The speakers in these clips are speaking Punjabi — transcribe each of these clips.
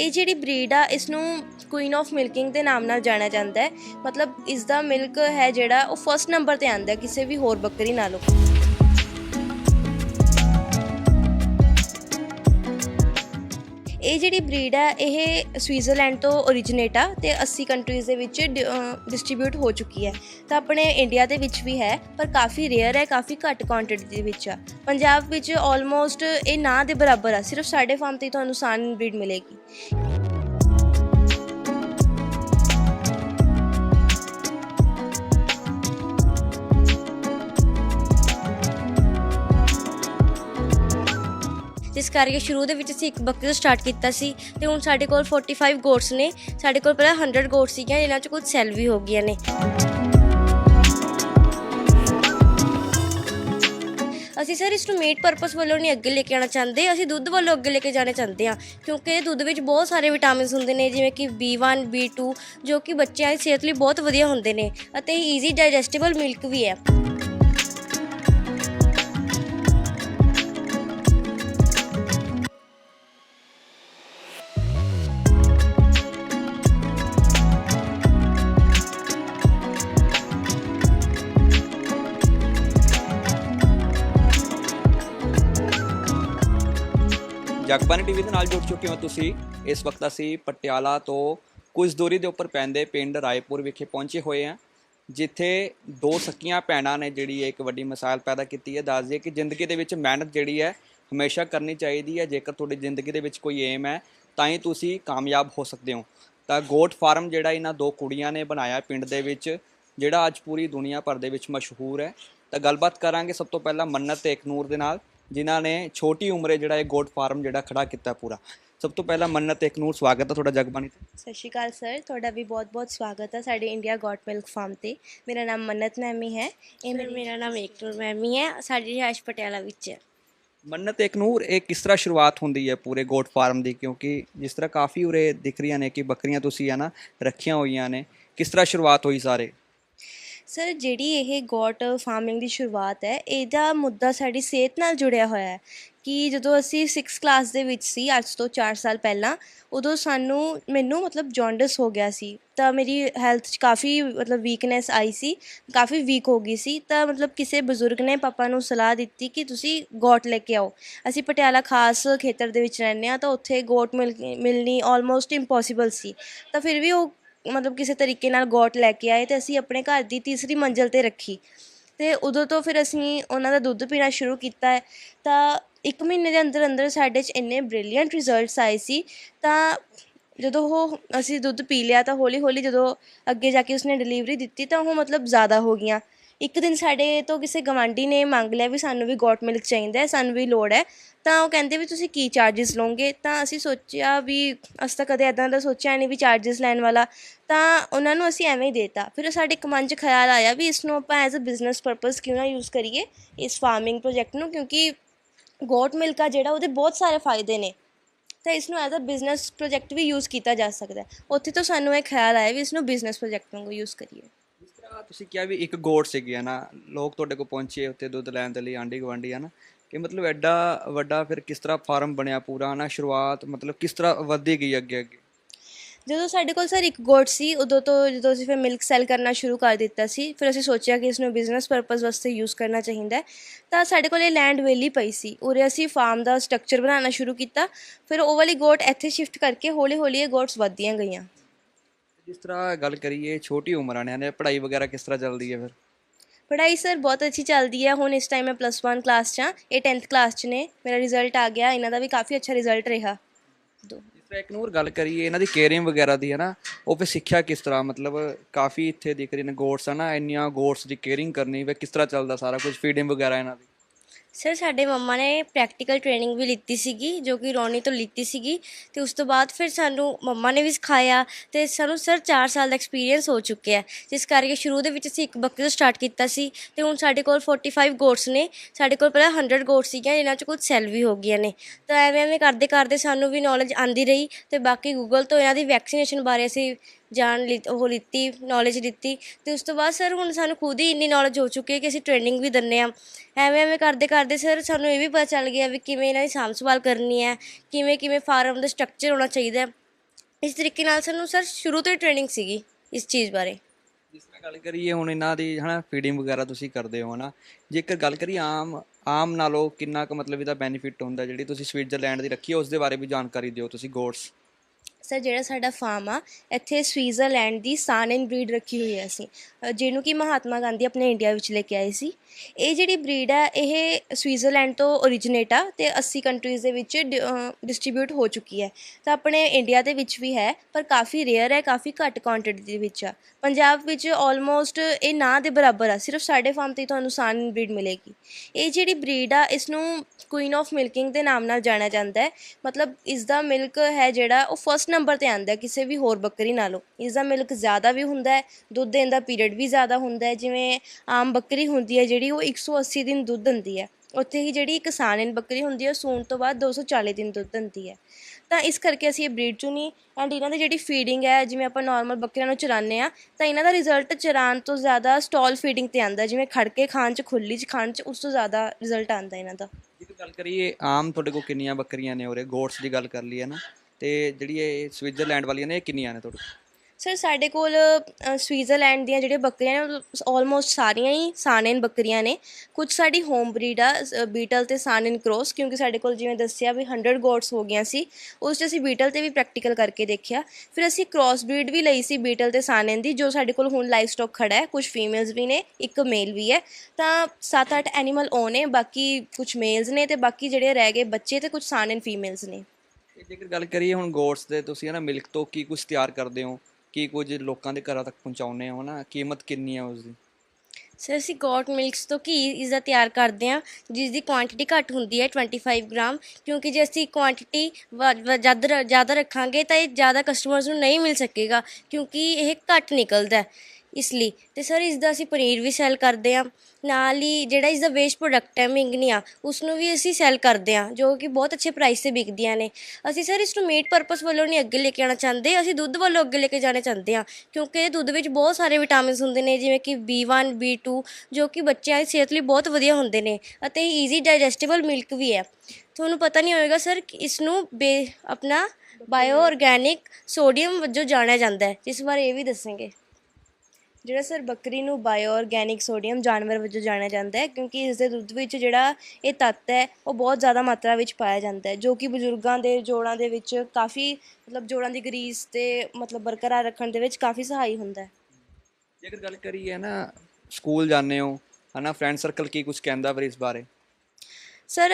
ਇਹ ਜਿਹੜੀ ਬਰੀਡ ਆ ਇਸ ਨੂੰ ਕੁਈਨ ਆਫ ਮਿਲਕਿੰਗ ਦੇ ਨਾਮ ਨਾਲ ਜਾਣਿਆ ਜਾਂਦਾ ਹੈ। ਮਤਲਬ ਇਸ ਦਾ ਮਿਲਕ ਹੈ ਜਿਹੜਾ, ਉਹ ਫਰਸਟ ਨੰਬਰ ਤੇ ਆਂਦਾ ਕਿਸੇ ਵੀ ਹੋਰ ਬੱਕਰੀ ਨਾਲੋਂ। ਇਹ ਜਿਹੜੀ ਬਰੀਡ ਹੈ ਇਹ ਸਵਿਟਜ਼ਰਲੈਂਡ ਤੋਂ ਓਰੀਜਿਨੇਟ ਆ ਤੇ 80 ਕੰਟਰੀਜ਼ ਦੇ ਵਿੱਚ ਡਿਸਟ੍ਰੀਬਿਊਟ ਹੋ ਚੁੱਕੀ ਹੈ। ਤਾਂ ਆਪਣੇ ਇੰਡੀਆ ਦੇ ਵਿੱਚ ਵੀ ਹੈ, ਪਰ ਕਾਫੀ ਰੇਅਰ ਹੈ, ਕਾਫੀ ਘੱਟ ਕੁਆਂਟੀਟੀ ਦੇ ਵਿੱਚ ਆ। ਪੰਜਾਬ ਵਿੱਚ ਆਲਮੋਸਟ ਇਹ ਨਾ ਦੇ ਬਰਾਬਰ ਆ, ਸਿਰਫ ਸਾਡੇ ਫਾਰਮ ਤੇ ਹੀ ਤੁਹਾਨੂੰ ਸਾਨ ਬਰੀਡ ਮਿਲੇਗੀ। ਜਿਸ ਕਰਕੇ ਸ਼ੁਰੂ ਦੇ ਵਿੱਚ ਅਸੀਂ ਇੱਕ ਬੱਕਰੀ ਤੋਂ ਸਟਾਰਟ ਕੀਤਾ ਸੀ ਤੇ ਹੁਣ ਸਾਡੇ ਕੋਲ 45 ਗੋਟਸ ਨੇ। ਸਾਡੇ ਕੋਲ ਪਹਿਲਾਂ 100 ਗੋਟਸ ਸੀਗੀਆਂ, ਇਹਨਾਂ ਚ ਕੁਝ ਸੈਲ ਵੀ ਹੋ ਗਈਆਂ ਨੇ। ਅਸੀਂ ਸਰ ਇਸ ਨੂੰ ਮੀਟ ਪਰਪਸ ਵੱਲੋਂ ਨਹੀਂ ਅੱਗੇ ਲੈ ਕੇ ਆਉਣਾ ਚਾਹੁੰਦੇ, ਅਸੀਂ ਦੁੱਧ ਵੱਲੋਂ ਅੱਗੇ ਲੈ ਕੇ ਜਾਣਾ ਚਾਹੁੰਦੇ ਹਾਂ, ਕਿਉਂਕਿ ਇਹ ਦੁੱਧ ਵਿੱਚ ਬਹੁਤ ਸਾਰੇ ਵਿਟਾਮਿਨਸ ਹੁੰਦੇ ਨੇ, ਜਿਵੇਂ ਕਿ B1 B2 ਜੋ ਕਿ ਬੱਚਿਆਂ ਦੀ ਸਿਹਤ ਲਈ ਬਹੁਤ ਵਧੀਆ ਹੁੰਦੇ ਨੇ ਅਤੇ ਈਜ਼ੀ ਡਾਈਜੈਸਟੇਬਲ ਮਿਲਕ ਵੀ ਹੈ। ਜਗਬਾਨੀ ਟੀਵੀ ਦੇ ਨਾਲ ਜੁੜ ਚੁੱਕੇ ਹੋ ਤੁਸੀਂ। ਇਸ ਵਕਤ ਅਸੀਂ ਪਟਿਆਲਾ ਤੋਂ ਕੁਝ ਦੂਰੀ ਦੇ ਉੱਪਰ ਪੈਂਦੇ ਪਿੰਡ ਰਾਏਪੁਰ ਵਿਖੇ ਪਹੁੰਚੇ ਹੋਏ ਹਾਂ, ਜਿੱਥੇ ਦੋ ਸਕੀਆਂ ਭੈਣਾਂ ਨੇ ਜਿਹੜੀ ਇੱਕ ਵੱਡੀ ਮਿਸਾਲ ਪੈਦਾ ਕੀਤੀ ਹੈ। ਦੱਸ ਦਈਏ ਕਿ ਜ਼ਿੰਦਗੀ ਦੇ ਵਿੱਚ ਮਿਹਨਤ ਜਿਹੜੀ ਹੈ ਹਮੇਸ਼ਾ ਕਰਨੀ ਚਾਹੀਦੀ ਹੈ। ਜੇਕਰ ਤੁਹਾਡੀ ਜ਼ਿੰਦਗੀ ਦੇ ਵਿੱਚ ਕੋਈ ਏਮ ਹੈ, ਤਾਂ ਹੀ ਤੁਸੀਂ ਕਾਮਯਾਬ ਹੋ ਸਕਦੇ ਹੋ। ਤਾਂ ਗੋਟ ਫਾਰਮ ਜਿਹੜਾ ਇਹਨਾਂ ਦੋ ਕੁੜੀਆਂ ਨੇ ਬਣਾਇਆ ਪਿੰਡ ਦੇ ਵਿੱਚ, ਜਿਹੜਾ ਅੱਜ ਪੂਰੀ ਦੁਨੀਆ ਭਰ ਦੇ ਵਿੱਚ ਮਸ਼ਹੂਰ ਹੈ। ਤਾਂ ਗੱਲਬਾਤ ਕਰਾਂਗੇ ਸਭ ਤੋਂ ਪਹਿਲਾਂ ਮੰਨਤ ਤੇ ਇਕਨੂਰ ਦੇ ਨਾਲ। ਜਿਨ੍ਹਾਂ ਨੇ ਛੋਟੀ ਉਮਰੇ ਜਿਹੜਾ ਇਹ ਗੋਟ ਫਾਰਮ ਜਿਹੜਾ ਖੜਾ ਕੀਤਾ ਪੂਰਾ। ਸਭ ਤੋਂ ਪਹਿਲਾਂ ਮੰਨਤ ਇਕਨੂਰ ਸਵਾਗਤ ਹੈ ਤੁਹਾਡਾ ਜਗਬਾਣੀ ਤੇ। ਸਤਿ ਸ਼੍ਰੀ ਅਕਾਲ ਸਰ ਤੁਹਾਡਾ ਵੀ ਬਹੁਤ-ਬਹੁਤ ਸਵਾਗਤ ਹੈ ਸਾਡੇ ਇੰਡੀਆ ਗੋਟ ਮਿਲਕ ਫਾਰਮ ਤੇ। ਮੇਰਾ ਨਾਮ ਮੰਨਤ ਮੈਮੀ ਹੈ। ਇਹ ਮੇਰਾ ਨਾਮ ਏਕਨੂਰ ਮੈਮੀ ਹੈ। ਸਾਡੀ ਰਿਹਾਇਸ਼ ਪਟਿਆਲਾ ਵਿੱਚ ਹੈ। ਮੰਨਤ ਇਕਨੂਰ ਇਹ ਕਿਸ ਤਰ੍ਹਾਂ ਸ਼ੁਰੂਆਤ ਹੁੰਦੀ ਹੈ ਪੂਰੇ ਗੋਟ ਫਾਰਮ ਦੀ? ਕਿਉਂਕਿ ਜਿਸ ਤਰ੍ਹਾਂ ਕਾਫੀ ਉਰੇ ਦਿਖ ਰਹੀਆਂ ਨੇ ਕਿ ਬੱਕਰੀਆਂ ਤੁਸੀਂ ਆ ਨਾ ਰੱਖੀਆਂ ਹੋਈਆਂ ਨੇ। ਕਿਸ ਤਰ੍ਹਾਂ ਸ਼ੁਰੂਆਤ ਹੋਈ ਸਾਰੇ? ਸਰ, ਜਿਹੜੀ ਇਹ ਗੋਟ ਫਾਰਮਿੰਗ ਦੀ ਸ਼ੁਰੂਆਤ ਹੈ, ਇਹਦਾ ਮੁੱਦਾ ਸਾਡੀ ਸਿਹਤ ਨਾਲ ਜੁੜਿਆ ਹੋਇਆ ਹੈ। ਕਿ ਜਦੋਂ ਅਸੀਂ 6th ਕਲਾਸ ਦੇ ਵਿੱਚ ਸੀ, ਅੱਜ ਤੋਂ 4 ਸਾਲ ਪਹਿਲਾਂ, ਉਦੋਂ ਸਾਨੂੰ, ਮੈਨੂੰ ਮਤਲਬ ਜੌਂਡਿਸ ਹੋ ਗਿਆ ਸੀ। ਤਾਂ ਮੇਰੀ ਹੈਲਥ 'ਚ ਕਾਫੀ ਮਤਲਬ ਵੀਕਨੈਸ ਆਈ ਸੀ, ਕਾਫੀ ਵੀਕ ਹੋ ਗਈ ਸੀ। ਤਾਂ ਮਤਲਬ ਕਿਸੇ ਬਜ਼ੁਰਗ ਨੇ ਪਾਪਾ ਨੂੰ ਸਲਾਹ ਦਿੱਤੀ ਕਿ ਤੁਸੀਂ ਗੋਟ ਲੈ ਕੇ ਆਓ। ਅਸੀਂ ਪਟਿਆਲਾ ਖਾਸ ਖੇਤਰ ਦੇ ਵਿੱਚ ਰਹਿੰਦੇ ਆ ਤਾਂ ਉੱਥੇ ਗੋਟ ਮਿਲ, ਮਿਲਣੀ ਆਲਮੋਸਟ ਇੰਪੋਸੀਬਲ ਸੀ। ਤਾਂ ਫਿਰ ਵੀ ਉਹ ਮਤਲਬ ਕਿਸੇ ਤਰੀਕੇ ਨਾਲ ਗੋਟ ਲੈ ਕੇ ਆਏ ਤੇ ਅਸੀਂ ਆਪਣੇ ਘਰ ਦੀ ਤੀਸਰੀ ਮੰਜ਼ਲ ਤੇ ਰੱਖੀ। ਤੇ ਉਦੋਂ ਤੋਂ ਫਿਰ ਅਸੀਂ ਉਹਨਾਂ ਦਾ ਦੁੱਧ ਪੀਣਾ ਸ਼ੁਰੂ ਕੀਤਾ ਹੈ। ਤਾਂ ਇੱਕ ਮਹੀਨੇ ਦੇ ਅੰਦਰ ਅੰਦਰ ਸਾਡੇ 'ਚ ਇੰਨੇ ਬ੍ਰਿਲੀਅੰਟ ਰਿਜ਼ਲਟਸ ਆਏ ਸੀ। ਤਾਂ ਜਦੋਂ ਉਹ ਅਸੀਂ ਦੁੱਧ ਪੀ ਲਿਆ ਤਾਂ ਹੌਲੀ ਹੌਲੀ ਜਦੋਂ ਅੱਗੇ ਜਾ ਕੇ ਉਸਨੇ ਡਿਲੀਵਰੀ ਦਿੱਤੀ ਤਾਂ ਉਹ ਮਤਲਬ ਜ਼ਿਆਦਾ ਹੋ ਗਈਆਂ। ਇੱਕ ਦਿਨ ਸਾਡੇ ਤੋਂ ਕਿਸੇ ਗਵਾਂਢੀ ਨੇ ਮੰਗ ਲਿਆ ਵੀ ਸਾਨੂੰ ਵੀ ਗੋਟ ਮਿਲਕ ਚਾਹੀਦਾ ਹੈ, ਸਾਨੂੰ ਵੀ ਲੋੜ ਹੈ। ਤਾਂ ਉਹ ਕਹਿੰਦੇ ਵੀ ਤੁਸੀਂ ਕੀ ਚਾਰजेस ਲਓਗੇ? ਤਾਂ ਅਸੀਂ ਸੋਚਿਆ ਵੀ ਅਸੀਂ ਤਾਂ ਕਦੇ ਇਦਾਂ ਦਾ ਸੋਚਿਆ ਨਹੀਂ ਵੀ ਚਾਰजेस ਲੈਣ ਵਾਲਾ। ਤਾਂ ਉਹਨਾਂ ਨੂੰ ਅਸੀਂ ਐਵੇਂ ਹੀ ਦੇਤਾ। ਫਿਰ ਸਾਡੇ ਇੱਕ ਮਨ 'ਚ ਖਿਆਲ ਆਇਆ ਵੀ ਇਸ ਨੂੰ ਆਪਾਂ ਐਜ਼ ਅ ਬਿਜ਼ਨਸ ਪਰਪਸ ਕਿਉਂ ਨਾ ਯੂਜ਼ ਕਰੀਏ ਇਸ ਫਾਰਮਿੰਗ ਪ੍ਰੋਜੈਕਟ ਨੂੰ, ਕਿਉਂਕਿ ਗੋਟ ਮਿਲਕ ਆ ਜਿਹੜਾ ਉਹਦੇ ਬਹੁਤ ਸਾਰੇ ਫਾਇਦੇ ਨੇ। ਤਾਂ ਇਸ ਨੂੰ ਐਜ਼ ਅ ਬਿਜ਼ਨਸ ਪ੍ਰੋਜੈਕਟ ਵੀ ਯੂਜ਼ ਕੀਤਾ ਜਾ ਸਕਦਾ ਹੈ। ਉੱਥੇ ਤੋਂ ਸਾਨੂੰ ਇਹ ਖਿਆਲ ਆਇਆ ਵੀ ਇਸ ਨੂੰ ਬਿਜ਼ਨਸ ਪ੍ਰੋਜੈਕਟ ਵਾਂਗੂ ਯੂਜ਼ ਕਰੀਏ। ਤੁਸੀਂ ਕਿਹਾ ਵੀ ਇੱਕ ਗੋੜ ਸੀਗੀ ਹੈ ਨਾ ਲੋਕ ਤੁਹਾਡੇ ਕੋਲ ਪਹੁੰਚੇ, ਉੱਥੇ ਦੁੱਧ ਲੈਣ ਦੇ ਲਈ ਆਂਢੀ ਗੁਆਂਢੀ ਹੈ ਨਾ ਕਿ ਮਤਲਬ ਐਡਾ ਵੱਡਾ ਫਿਰ ਕਿਸ ਤਰ੍ਹਾਂ ਫਾਰਮ ਬਣਿਆ ਪੂਰਾ ਨਾ ਸ਼ੁਰੂਆਤ ਮਤਲਬ ਕਿਸ ਤਰ੍ਹਾਂ ਵਧਦੀ ਗਈ ਅੱਗੇ ਅੱਗੇ? ਜਦੋਂ ਸਾਡੇ ਕੋਲ ਸਰ ਇੱਕ ਗੋਟ ਸੀ, ਉਦੋਂ ਤੋਂ ਜਦੋਂ ਅਸੀਂ ਫਿਰ ਮਿਲਕ ਸੈਲ ਕਰਨਾ ਸ਼ੁਰੂ ਕਰ ਦਿੱਤਾ ਸੀ, ਫਿਰ ਅਸੀਂ ਸੋਚਿਆ ਕਿ ਇਸ ਨੂੰ ਬਿਜ਼ਨਸ ਪਰਪਸ ਵਾਸਤੇ ਯੂਜ਼ ਕਰਨਾ ਚਾਹੀਦਾ ਤਾਂ ਸਾਡੇ ਕੋਲ ਇਹ ਲੈਂਡ ਵੇਲੀ ਪਈ ਸੀ, ਉਰੇ ਅਸੀਂ ਫਾਰਮ ਦਾ ਸਟਰਕਚਰ ਬਣਾਉਣਾ ਸ਼ੁਰੂ ਕੀਤਾ, ਫਿਰ ਉਹ ਵਾਲੀ ਗੋਟ ਇੱਥੇ ਸ਼ਿਫਟ ਕਰਕੇ ਹੌਲੀ ਹੌਲੀ ਇਹ ਗੋਟਸ ਵੱਧਦੀਆਂ ਗਈਆਂ। ਜਿਸ ਤਰ੍ਹਾਂ ਗੱਲ ਕਰੀਏ? ਛੋਟੀ ਉਮਰਾਂ ਨੇ ਪੜ੍ਹਾਈ ਵਗੈਰਾ ਕਿਸ ਤਰ੍ਹਾਂ ਚੱਲਦੀ ਹੈ ਫਿਰ? ਪੜ੍ਹਾਈ ਸਰ ਬਹੁਤ ਅੱਛੀ ਚੱਲਦੀ ਹੈ। ਹੁਣ ਇਸ ਟਾਈਮ ਮੈਂ ਪਲੱਸ 1 ਕਲਾਸ 'ਚ ਹਾਂ ਇਹ 10th ਕਲਾਸ 'ਚ ਨੇ। ਮੇਰਾ ਰਿਜ਼ਲਟ ਆ ਗਿਆ ਇਹਨਾਂ ਦਾ ਵੀ ਕਾਫੀ ਅੱਛਾ ਰਿਜ਼ਲਟ ਰਿਹਾ। ਦੋ। ਤਰ੍ਹਾਂ ਇੱਕ ਨੂਰ ਗੱਲ ਕਰੀਏ ਇਹਨਾਂ ਦੀ ਕੇਅਰਿੰਗ ਵਗੈਰਾ ਦੀ ਹੈ ਨਾ ਉਹ ਫਿਰ ਸਿੱਖਿਆ ਕਿਸ ਤਰ੍ਹਾਂ? ਮਤਲਬ ਕਾਫੀ ਇੱਥੇ ਦਿਖ ਰਹੀ ਨੇ ਗੋਟਸ ਹੈ ਨਾ ਇੰਨੀਆਂ ਗੋਟਸ ਦੀ ਕੇਅਰਿੰਗ ਕਰਨੀ ਵੇ ਕਿਸ ਤਰ੍ਹਾਂ ਚੱਲਦਾ ਸਾਰਾ ਕੁਝ? ਫੀਡਿੰਗ ਵਗੈਰਾ ਇਹਨਾਂ ਦੀ? ਸਰ ਸਾਡੇ ਮੰਮਾ ਨੇ ਪ੍ਰੈਕਟੀਕਲ ਟ੍ਰੇਨਿੰਗ ਵੀ ਲਿੱਤੀ ਸੀਗੀ, ਜੋ ਕਿ ਰੋਣੀ ਤੋਂ ਲਿੱਤੀ ਸੀਗੀ। ਤੇ ਉਸ ਤੋਂ ਬਾਅਦ ਫਿਰ ਸਾਨੂੰ ਮੰਮਾ ਨੇ ਵੀ ਸਿਖਾਇਆ ਤੇ ਸਾਨੂੰ ਸਰ 4 ਸਾਲ ਦਾ ਐਕਸਪੀਰੀਅੰਸ ਹੋ ਚੁੱਕਿਆ ਜਿਸ ਕਰਕੇ ਸ਼ੁਰੂ ਦੇ ਵਿੱਚ ਅਸੀਂ ਇੱਕ ਬੱਕਰੀ ਤੋਂ ਸਟਾਰਟ ਕੀਤਾ ਸੀ ਤੇ ਹੁਣ ਸਾਡੇ ਕੋਲ 45 ਗੋਟਸ ਨੇ। ਸਾਡੇ ਕੋਲ ਪਹਿਲਾਂ 100 ਗੋਟਸ ਸੀਗੀਆਂ, ਜਿਨ੍ਹਾਂ 'ਚ ਕੁਝ ਸੈਲ ਵੀ ਹੋ ਗਈਆਂ ਨੇ। ਤਾਂ ਐਵੇਂ ਐਵੇਂ ਕਰਦੇ ਕਰਦੇ ਸਾਨੂੰ ਵੀ ਨੌਲੇਜ ਆਂਦੀ ਰਹੀ ਤੇ ਬਾਕੀ ਗੂਗਲ ਤੋਂ ਇਹਨਾਂ ਦੀ ਵੈਕਸੀਨੇਸ਼ਨ ਬਾਰੇ ਅਸੀਂ ਜਾਣ ਲਿ, ਉਹ ਲਿੱਤੀ ਨੌਲੇਜ ਲਿੱਤੀ ਤੇ ਉਸ ਤੋਂ ਬਾਅਦ ਸਰ ਹੁਣ ਸਾਨੂੰ ਖੁਦ ਹੀ ਇੰਨੀ ਨੌਲੇਜ ਹੋ ਚੁੱਕੀ ਹੈ ਕਿ ਅਸੀਂ ਟ੍ਰੇਨਿੰਗ ਵੀ ਦਿੰਨੇ ਆ ਐਵੇਂ ਐਵੇਂ ਕਰਦੇ ਕਰਦੇ ਸਰ ਸਾਨੂੰ ਇਹ ਵੀ ਪਤਾ ਚੱਲ ਗਿਆ ਵੀ ਕਿਵੇਂ ਇਹਨਾਂ ਦੀ ਸਾਂਭ ਸੰਭਾਲ ਕਰਨੀ ਹੈ, ਕਿਵੇਂ ਕਿਵੇਂ ਫਾਰਮ ਦਾ ਸਟਰਕਚਰ ਹੋਣਾ ਚਾਹੀਦਾ ਹੈ। ਇਸ ਤਰੀਕੇ ਨਾਲ ਸਾਨੂੰ ਸਰ ਸ਼ੁਰੂ ਤੋਂ ਹੀ ਟ੍ਰੇਨਿੰਗ ਸੀਗੀ ਇਸ ਚੀਜ਼ ਬਾਰੇ। ਜਿਸ ਤਰ੍ਹਾਂ ਗੱਲ ਕਰੀਏ ਹੁਣ ਇਹਨਾਂ ਦੀ, ਹਨਾ ਫੀਡਿੰਗ ਵਗੈਰਾ ਤੁਸੀਂ ਕਰਦੇ ਹੋ, ਹਨਾ। ਜੇਕਰ ਗੱਲ ਕਰੀਏ ਆਮ ਆਮ ਨਾਲੋਂ ਕਿੰਨਾ ਕੁ ਮਤਲਬ ਇਹਦਾ ਬੈਨੀਫਿਟ ਹੁੰਦਾ, ਜਿਹੜੀ ਤੁਸੀਂ ਸਵਿਟਜ਼ਰਲੈਂਡ ਦੀ ਰੱਖੀ ਹੈ, ਉਸ ਦੇ ਬਾਰੇ ਵੀ ਜਾਣਕਾਰੀ ਦਿਓ ਤੁਸੀਂ ਗੋਡਸ ਸਰ ਜਿਹੜਾ ਸਾਡਾ ਫਾਰਮ ਆ ਇੱਥੇ ਸਵਿਟਜ਼ਰਲੈਂਡ ਦੀ ਸਾਨਨ ਬਰੀਡ ਰੱਖੀ ਹੋਈ ਹੈ ਅਸੀਂ। ਅ, ਜਿਹਨੂੰ ਕਿ ਮਹਾਤਮਾ ਗਾਂਧੀ ਆਪਣੇ ਇੰਡੀਆ ਵਿੱਚ ਲੈ ਕੇ ਆਏ ਸੀ। ਇਹ ਜਿਹੜੀ ਬਰੀਡ ਆ ਇਹ ਸਵਿਟਜ਼ਰਲੈਂਡ ਤੋਂ ਓਰੀਜਿਨੇਟ ਆ ਤੇ 80 ਕੰਟਰੀਜ਼ ਦੇ ਵਿੱਚ ਡਿਸਟ੍ਰੀਬਿਊਟ ਹੋ ਚੁੱਕੀ ਹੈ। ਤਾਂ ਆਪਣੇ ਇੰਡੀਆ ਦੇ ਵਿੱਚ ਵੀ ਹੈ ਪਰ ਕਾਫੀ ਰੇਅਰ ਹੈ ਕਾਫੀ ਘੱਟ ਕੁਆਂਟੀਟੀ ਦੇ ਵਿੱਚ ਆ। ਪੰਜਾਬ ਵਿੱਚ ਆਲਮੋਸਟ ਇਹ ਨਾ ਦੇ ਬਰਾਬਰ ਆ ਸਿਰਫ ਸਾਡੇ ਫਾਰਮ ਤੇ ਹੀ ਤੁਹਾਨੂੰ ਸਾਨਨ ਬਰੀਡ ਮਿਲੇਗੀ। ਇਹ ਜਿਹੜੀ ਬਰੀਡ ਆ ਇਸ ਨੂੰ ਕੁਈਨ ਆਫ ਮਿਲਕਿੰਗ ਦੇ ਨਾਮ ਨਾਲ ਜਾਣਿਆ ਜਾਂਦਾ ਹੈ। ਮਤਲਬ ਇਸ ਦਾ ਮਿਲਕ ਹੈ ਜਿਹੜਾ ਉਹ ਫਸਟ ਨੰਬਰ ਤੇ ਆਂਦਾ ਕਿਸੇ ਵੀ ਹੋਰ ਬੱਕਰੀ ਨਾਲੋਂ। ਇਸ ਦਾ ਮਿਲਕ ਜ਼ਿਆਦਾ ਵੀ ਹੁੰਦਾ ਹੈ, ਦੁੱਧ ਦੇਣ ਦਾ ਪੀਰੀਅਡ ਵੀ ਜ਼ਿਆਦਾ ਹੁੰਦਾ ਹੈ। ਜਿਵੇਂ ਆਮ ਬੱਕਰੀ ਹੁੰਦੀ ਹੈ ਜਿਹੜੀ, ਉਹ 180 ਦਿਨ ਦੁੱਧ ਦਿੰਦੀ ਹੈ। ਉੱਥੇ ਹੀ ਜਿਹੜੀ ਇੱਕ ਬੱਕਰੀ ਹੁੰਦੀ ਹੈ ਸੂਣ ਤੋਂ ਬਾਅਦ 240 ਦਿਨ ਦੁੱਧ ਦਿੰਦੀ ਹੈ। ਤਾਂ ਇਸ ਕਰਕੇ ਅਸੀਂ ਇਹ ਬਰੀਡ ਚੁਣੀ ਐਂਡ ਇਹਨਾਂ ਦੀ ਜਿਹੜੀ ਫੀਡਿੰਗ ਹੈ, ਜਿਵੇਂ ਆਪਾਂ ਨਾਰਮਲ ਬੱਕਰੀਆਂ ਨੂੰ ਚਰਾਉਂਦੇ ਆ ਤਾਂ ਇਹਨਾਂ ਦਾ ਰਿਜ਼ਲਟ ਚਰਾਉਣ ਤੋਂ ਜ਼ਿਆਦਾ ਸਟਾਲ ਫੀਡਿੰਗ ਤੇ ਆਂਦਾ ਜਿਵੇਂ ਖੜਕੇ ਖਾਣ ਚ ਖੁੱਲੀ ਚ ਖਾਣ ਚ, ਉਸ ਤੋਂ ਜ਼ਿਆਦਾ ਰਿਜ਼ਲਟ ਆਂਦਾ ਇਹਨਾਂ ਦਾ। ਜੇਕਰ ਗੱਲ ਕਰੀਏ, ਆਮ ਤੁਹਾਡੇ ਕੋਲ ਕਿੰਨੀਆਂ ਬੱਕਰੀਆਂ ਨੇ ਉਰੇ? ਗੋਡਸ ਦੀ ਗੱਲ ਕਰ ਲਈਏ ਨਾ। ਤੇ ਜਿਹੜੀ ਇਹ ਸਵਿਟਜ਼ਰਲੈਂਡ ਵਾਲੀਆਂ ਨੇ ਇਹ ਕਿੰਨੀਆਂ ਨੇ ਤੁਹਾਡੇ? ਕੋਲ ਸਰ ਸਾਡੇ ਕੋਲ ਅ, ਸਵਿਟਜ਼ਰਲੈਂਡ ਦੀਆਂ ਜਿਹੜੀਆਂ ਬੱਕਰੀਆਂ ਨੇ ਆਲਮੋਸਟ ਸਾਰੀਆਂ ਹੀ ਸਾਨਨ ਬੱਕਰੀਆਂ ਨੇ। ਕੁਝ ਸਾਡੀ ਹੋਮ ਬਰੀਡ ਆ ਸ- ਬੀਟਲ ਤੇ ਸਾਨਨ ਕ੍ਰੋਸ ਕਿਉਂਕਿ ਸਾਡੇ ਕੋਲ ਜਿਵੇਂ ਦੱਸਿਆ ਵੀ 100 ਗੋਟਸ ਹੋ ਗਈਆਂ ਸੀ ਉਸ 'ਚ ਅਸੀਂ ਬੀਟਲ ਤੇ ਵੀ ਪ੍ਰੈਕਟੀਕਲ ਕਰਕੇ ਦੇਖਿਆ। ਫਿਰ ਅਸੀਂ ਕ੍ਰੋਸ ਬਰੀਡ ਵੀ ਲਈ ਸੀ ਬੀਟਲ ਤੇ ਸਾਨਨ ਦੀ ਜੋ ਸਾਡੇ ਕੋਲ ਹੁਣ ਲਾਈਵ ਸਟਾਕ ਖੜਾ ਹੈ ਕੁਝ ਫੀਮੇਲਸ ਵੀ ਨੇ ਇੱਕ ਮੇਲ ਵੀ ਹੈ। ਤਾਂ 7-8 ਐਨੀਮਲ ਉਹ ਨੇ ਬਾਕੀ ਕੁਝ ਮੇਲਸ ਨੇ ਤੇ ਬਾਕੀ ਜਿਹੜੇ ਰਹਿ ਗਏ ਬੱਚੇ ਤੇ ਕੁਝ ਸਾਨਨ ਫੀਮੇਲਸ ਨੇ। ਜੇਕਰ ਗੱਲ ਕਰੀਏ ਹੁਣ ਗੋਡਸ ਦੇ ਤੁਸੀਂ ਹਨਾ ਮਿਲਕ ਤੋਂ ਕੀ ਕੁਝ ਤਿਆਰ ਕਰਦੇ ਹੋ? ਕੀ ਕੁਝ ਲੋਕਾਂ ਦੇ ਘਰਾਂ ਤੱਕ ਪਹੁੰਚਾਉਂਦੇ ਹੋ ਹਨਾ? ਕੀਮਤ ਕਿੰਨੀ ਹੈ ਉਸ ਦੀ ਸਰ ਅਸੀਂ ਗੋਟ ਮਿਲਕਸ ਤੋਂ ਘੀ ਇਸ ਦਾ ਤਿਆਰ ਕਰਦੇ ਹਾਂ? ਜਿਸ ਦੀ ਕੁਆਂਟੀਟੀ ਘੱਟ ਹੁੰਦੀ ਹੈ 25 ਗ੍ਰਾਮ ਕਿਉਂਕਿ ਜੇ ਅਸੀਂ ਕੁਆਂਟੀਟੀ ਜ਼ਿਆਦਾ ਜ਼ਿਆਦਾ ਰੱਖਾਂਗੇ ਤਾਂ ਇਹ ਜ਼ਿਆਦਾ ਕਸਟਮਰਸ ਨੂੰ ਨਹੀਂ ਮਿਲ ਸਕੇਗਾ ਕਿਉਂਕਿ ਇਹ ਘੱਟ ਨਿਕਲਦਾ ਹੈ, ਇਸ ਲਈ। ਤੇ ਸਰ ਇਸ ਦਾ ਅਸੀਂ ਪਨੀਰ ਵੀ ਸੈਲ ਕਰਦੇ ਹਾਂ। ਨਾਲ ਹੀ ਜਿਹੜਾ ਇਸ ਦਾ ਵੇਸਟ ਪ੍ਰੋਡਕਟ ਹੈ, ਮਿੰਗਨੀਆ ਉਸ ਨੂੰ ਵੀ ਅਸੀਂ ਸੈਲ ਕਰਦੇ ਹਾਂ, ਜੋ ਕਿ ਬਹੁਤ ਅੱਛੇ ਪ੍ਰਾਈਸ ਤੇ ਵਿਕਦੀਆਂ ਨੇ। ਅਸੀਂ ਸਰ ਇਸ ਨੂੰ ਮੀਟ ਪਰਪਸ ਵੱਲੋਂ ਨਹੀਂ ਅੱਗੇ ਲੈ ਕੇ ਆਉਣਾ ਚਾਹੁੰਦੇ। ਅਸੀਂ ਦੁੱਧ ਵੱਲੋਂ ਅੱਗੇ ਲੈ ਕੇ ਜਾਣਾ ਚਾਹੁੰਦੇ ਹਾਂ, ਕਿਉਂਕਿ ਇਹ ਦੁੱਧ ਵਿੱਚ ਬਹੁਤ ਸਾਰੇ ਵਿਟਾਮਿਨਸ ਹੁੰਦੇ ਨੇ, ਜਿਵੇਂ ਕਿ B1 B2 ਜੋ ਕਿ ਬੱਚਿਆਂ ਦੀ ਸਿਹਤ ਲਈ ਬਹੁਤ ਵਧੀਆ ਹੁੰਦੇ ਨੇ ਅਤੇ ਇਹ ਈਜ਼ੀ ਡਾਈਜੈਸਟੇਬਲ ਮਿਲਕ ਵੀ ਹੈ। ਤੁਹਾਨੂੰ ਪਤਾ ਨਹੀਂ ਹੋਵੇਗਾ ਸਰ ਇਸ ਨੂੰ ਬੇ, ਆਪਣਾ ਬਾਇਓ ਆਰਗੈਨਿਕ ਸੋਡੀਅਮ ਵਜੋਂ ਜਾਣਿਆ ਜਾਂਦਾ ਹੈ। ਜਿਸ ਬਾਰੇ ਇਹ ਵੀ ਦੱਸਾਂਗੇ ਜਿਹੜਾ ਸਰ ਬੱਕਰੀ ਨੂੰ ਬਾਇਓ ਆਰਗੈਨਿਕ ਸੋਡੀਅਮ ਜਾਨਵਰ ਵਜੋਂ ਜਾਣਿਆ ਜਾਂਦਾ ਹੈ ਕਿਉਂਕਿ ਇਸ ਦੇ ਦੁੱਧ ਵਿੱਚ ਜਿਹੜਾ ਇਹ ਤੱਤ ਹੈ ਉਹ ਬਹੁਤ ਜ਼ਿਆਦਾ ਮਾਤਰਾ ਵਿੱਚ ਪਾਇਆ ਜਾਂਦਾ ਹੈ ਜੋ ਕਿ ਬਜ਼ੁਰਗਾਂ ਦੇ ਜੋੜਾਂ ਦੇ ਵਿੱਚ ਕਾਫੀ ਮਤਲਬ ਜੋੜਾਂ ਦੀ ਗਰੀਸ ਤੇ ਮਤਲਬ ਬਰਕਰਾਰ ਰੱਖਣ ਦੇ ਵਿੱਚ ਕਾਫੀ ਸਹਾਈ ਹੁੰਦਾ ਹੈ। ਜੇਕਰ ਗੱਲ ਕਰੀਏ ਨਾ ਸਕੂਲ ਜਾਂਦੇ ਹੋ ਹਨਾ ਫਰੈਂਡ ਸਰਕਲ ਕੀ ਕੁਝ ਕਹਿੰਦਾ ਫਿਰ ਇਸ ਬਾਰੇ? ਸਰ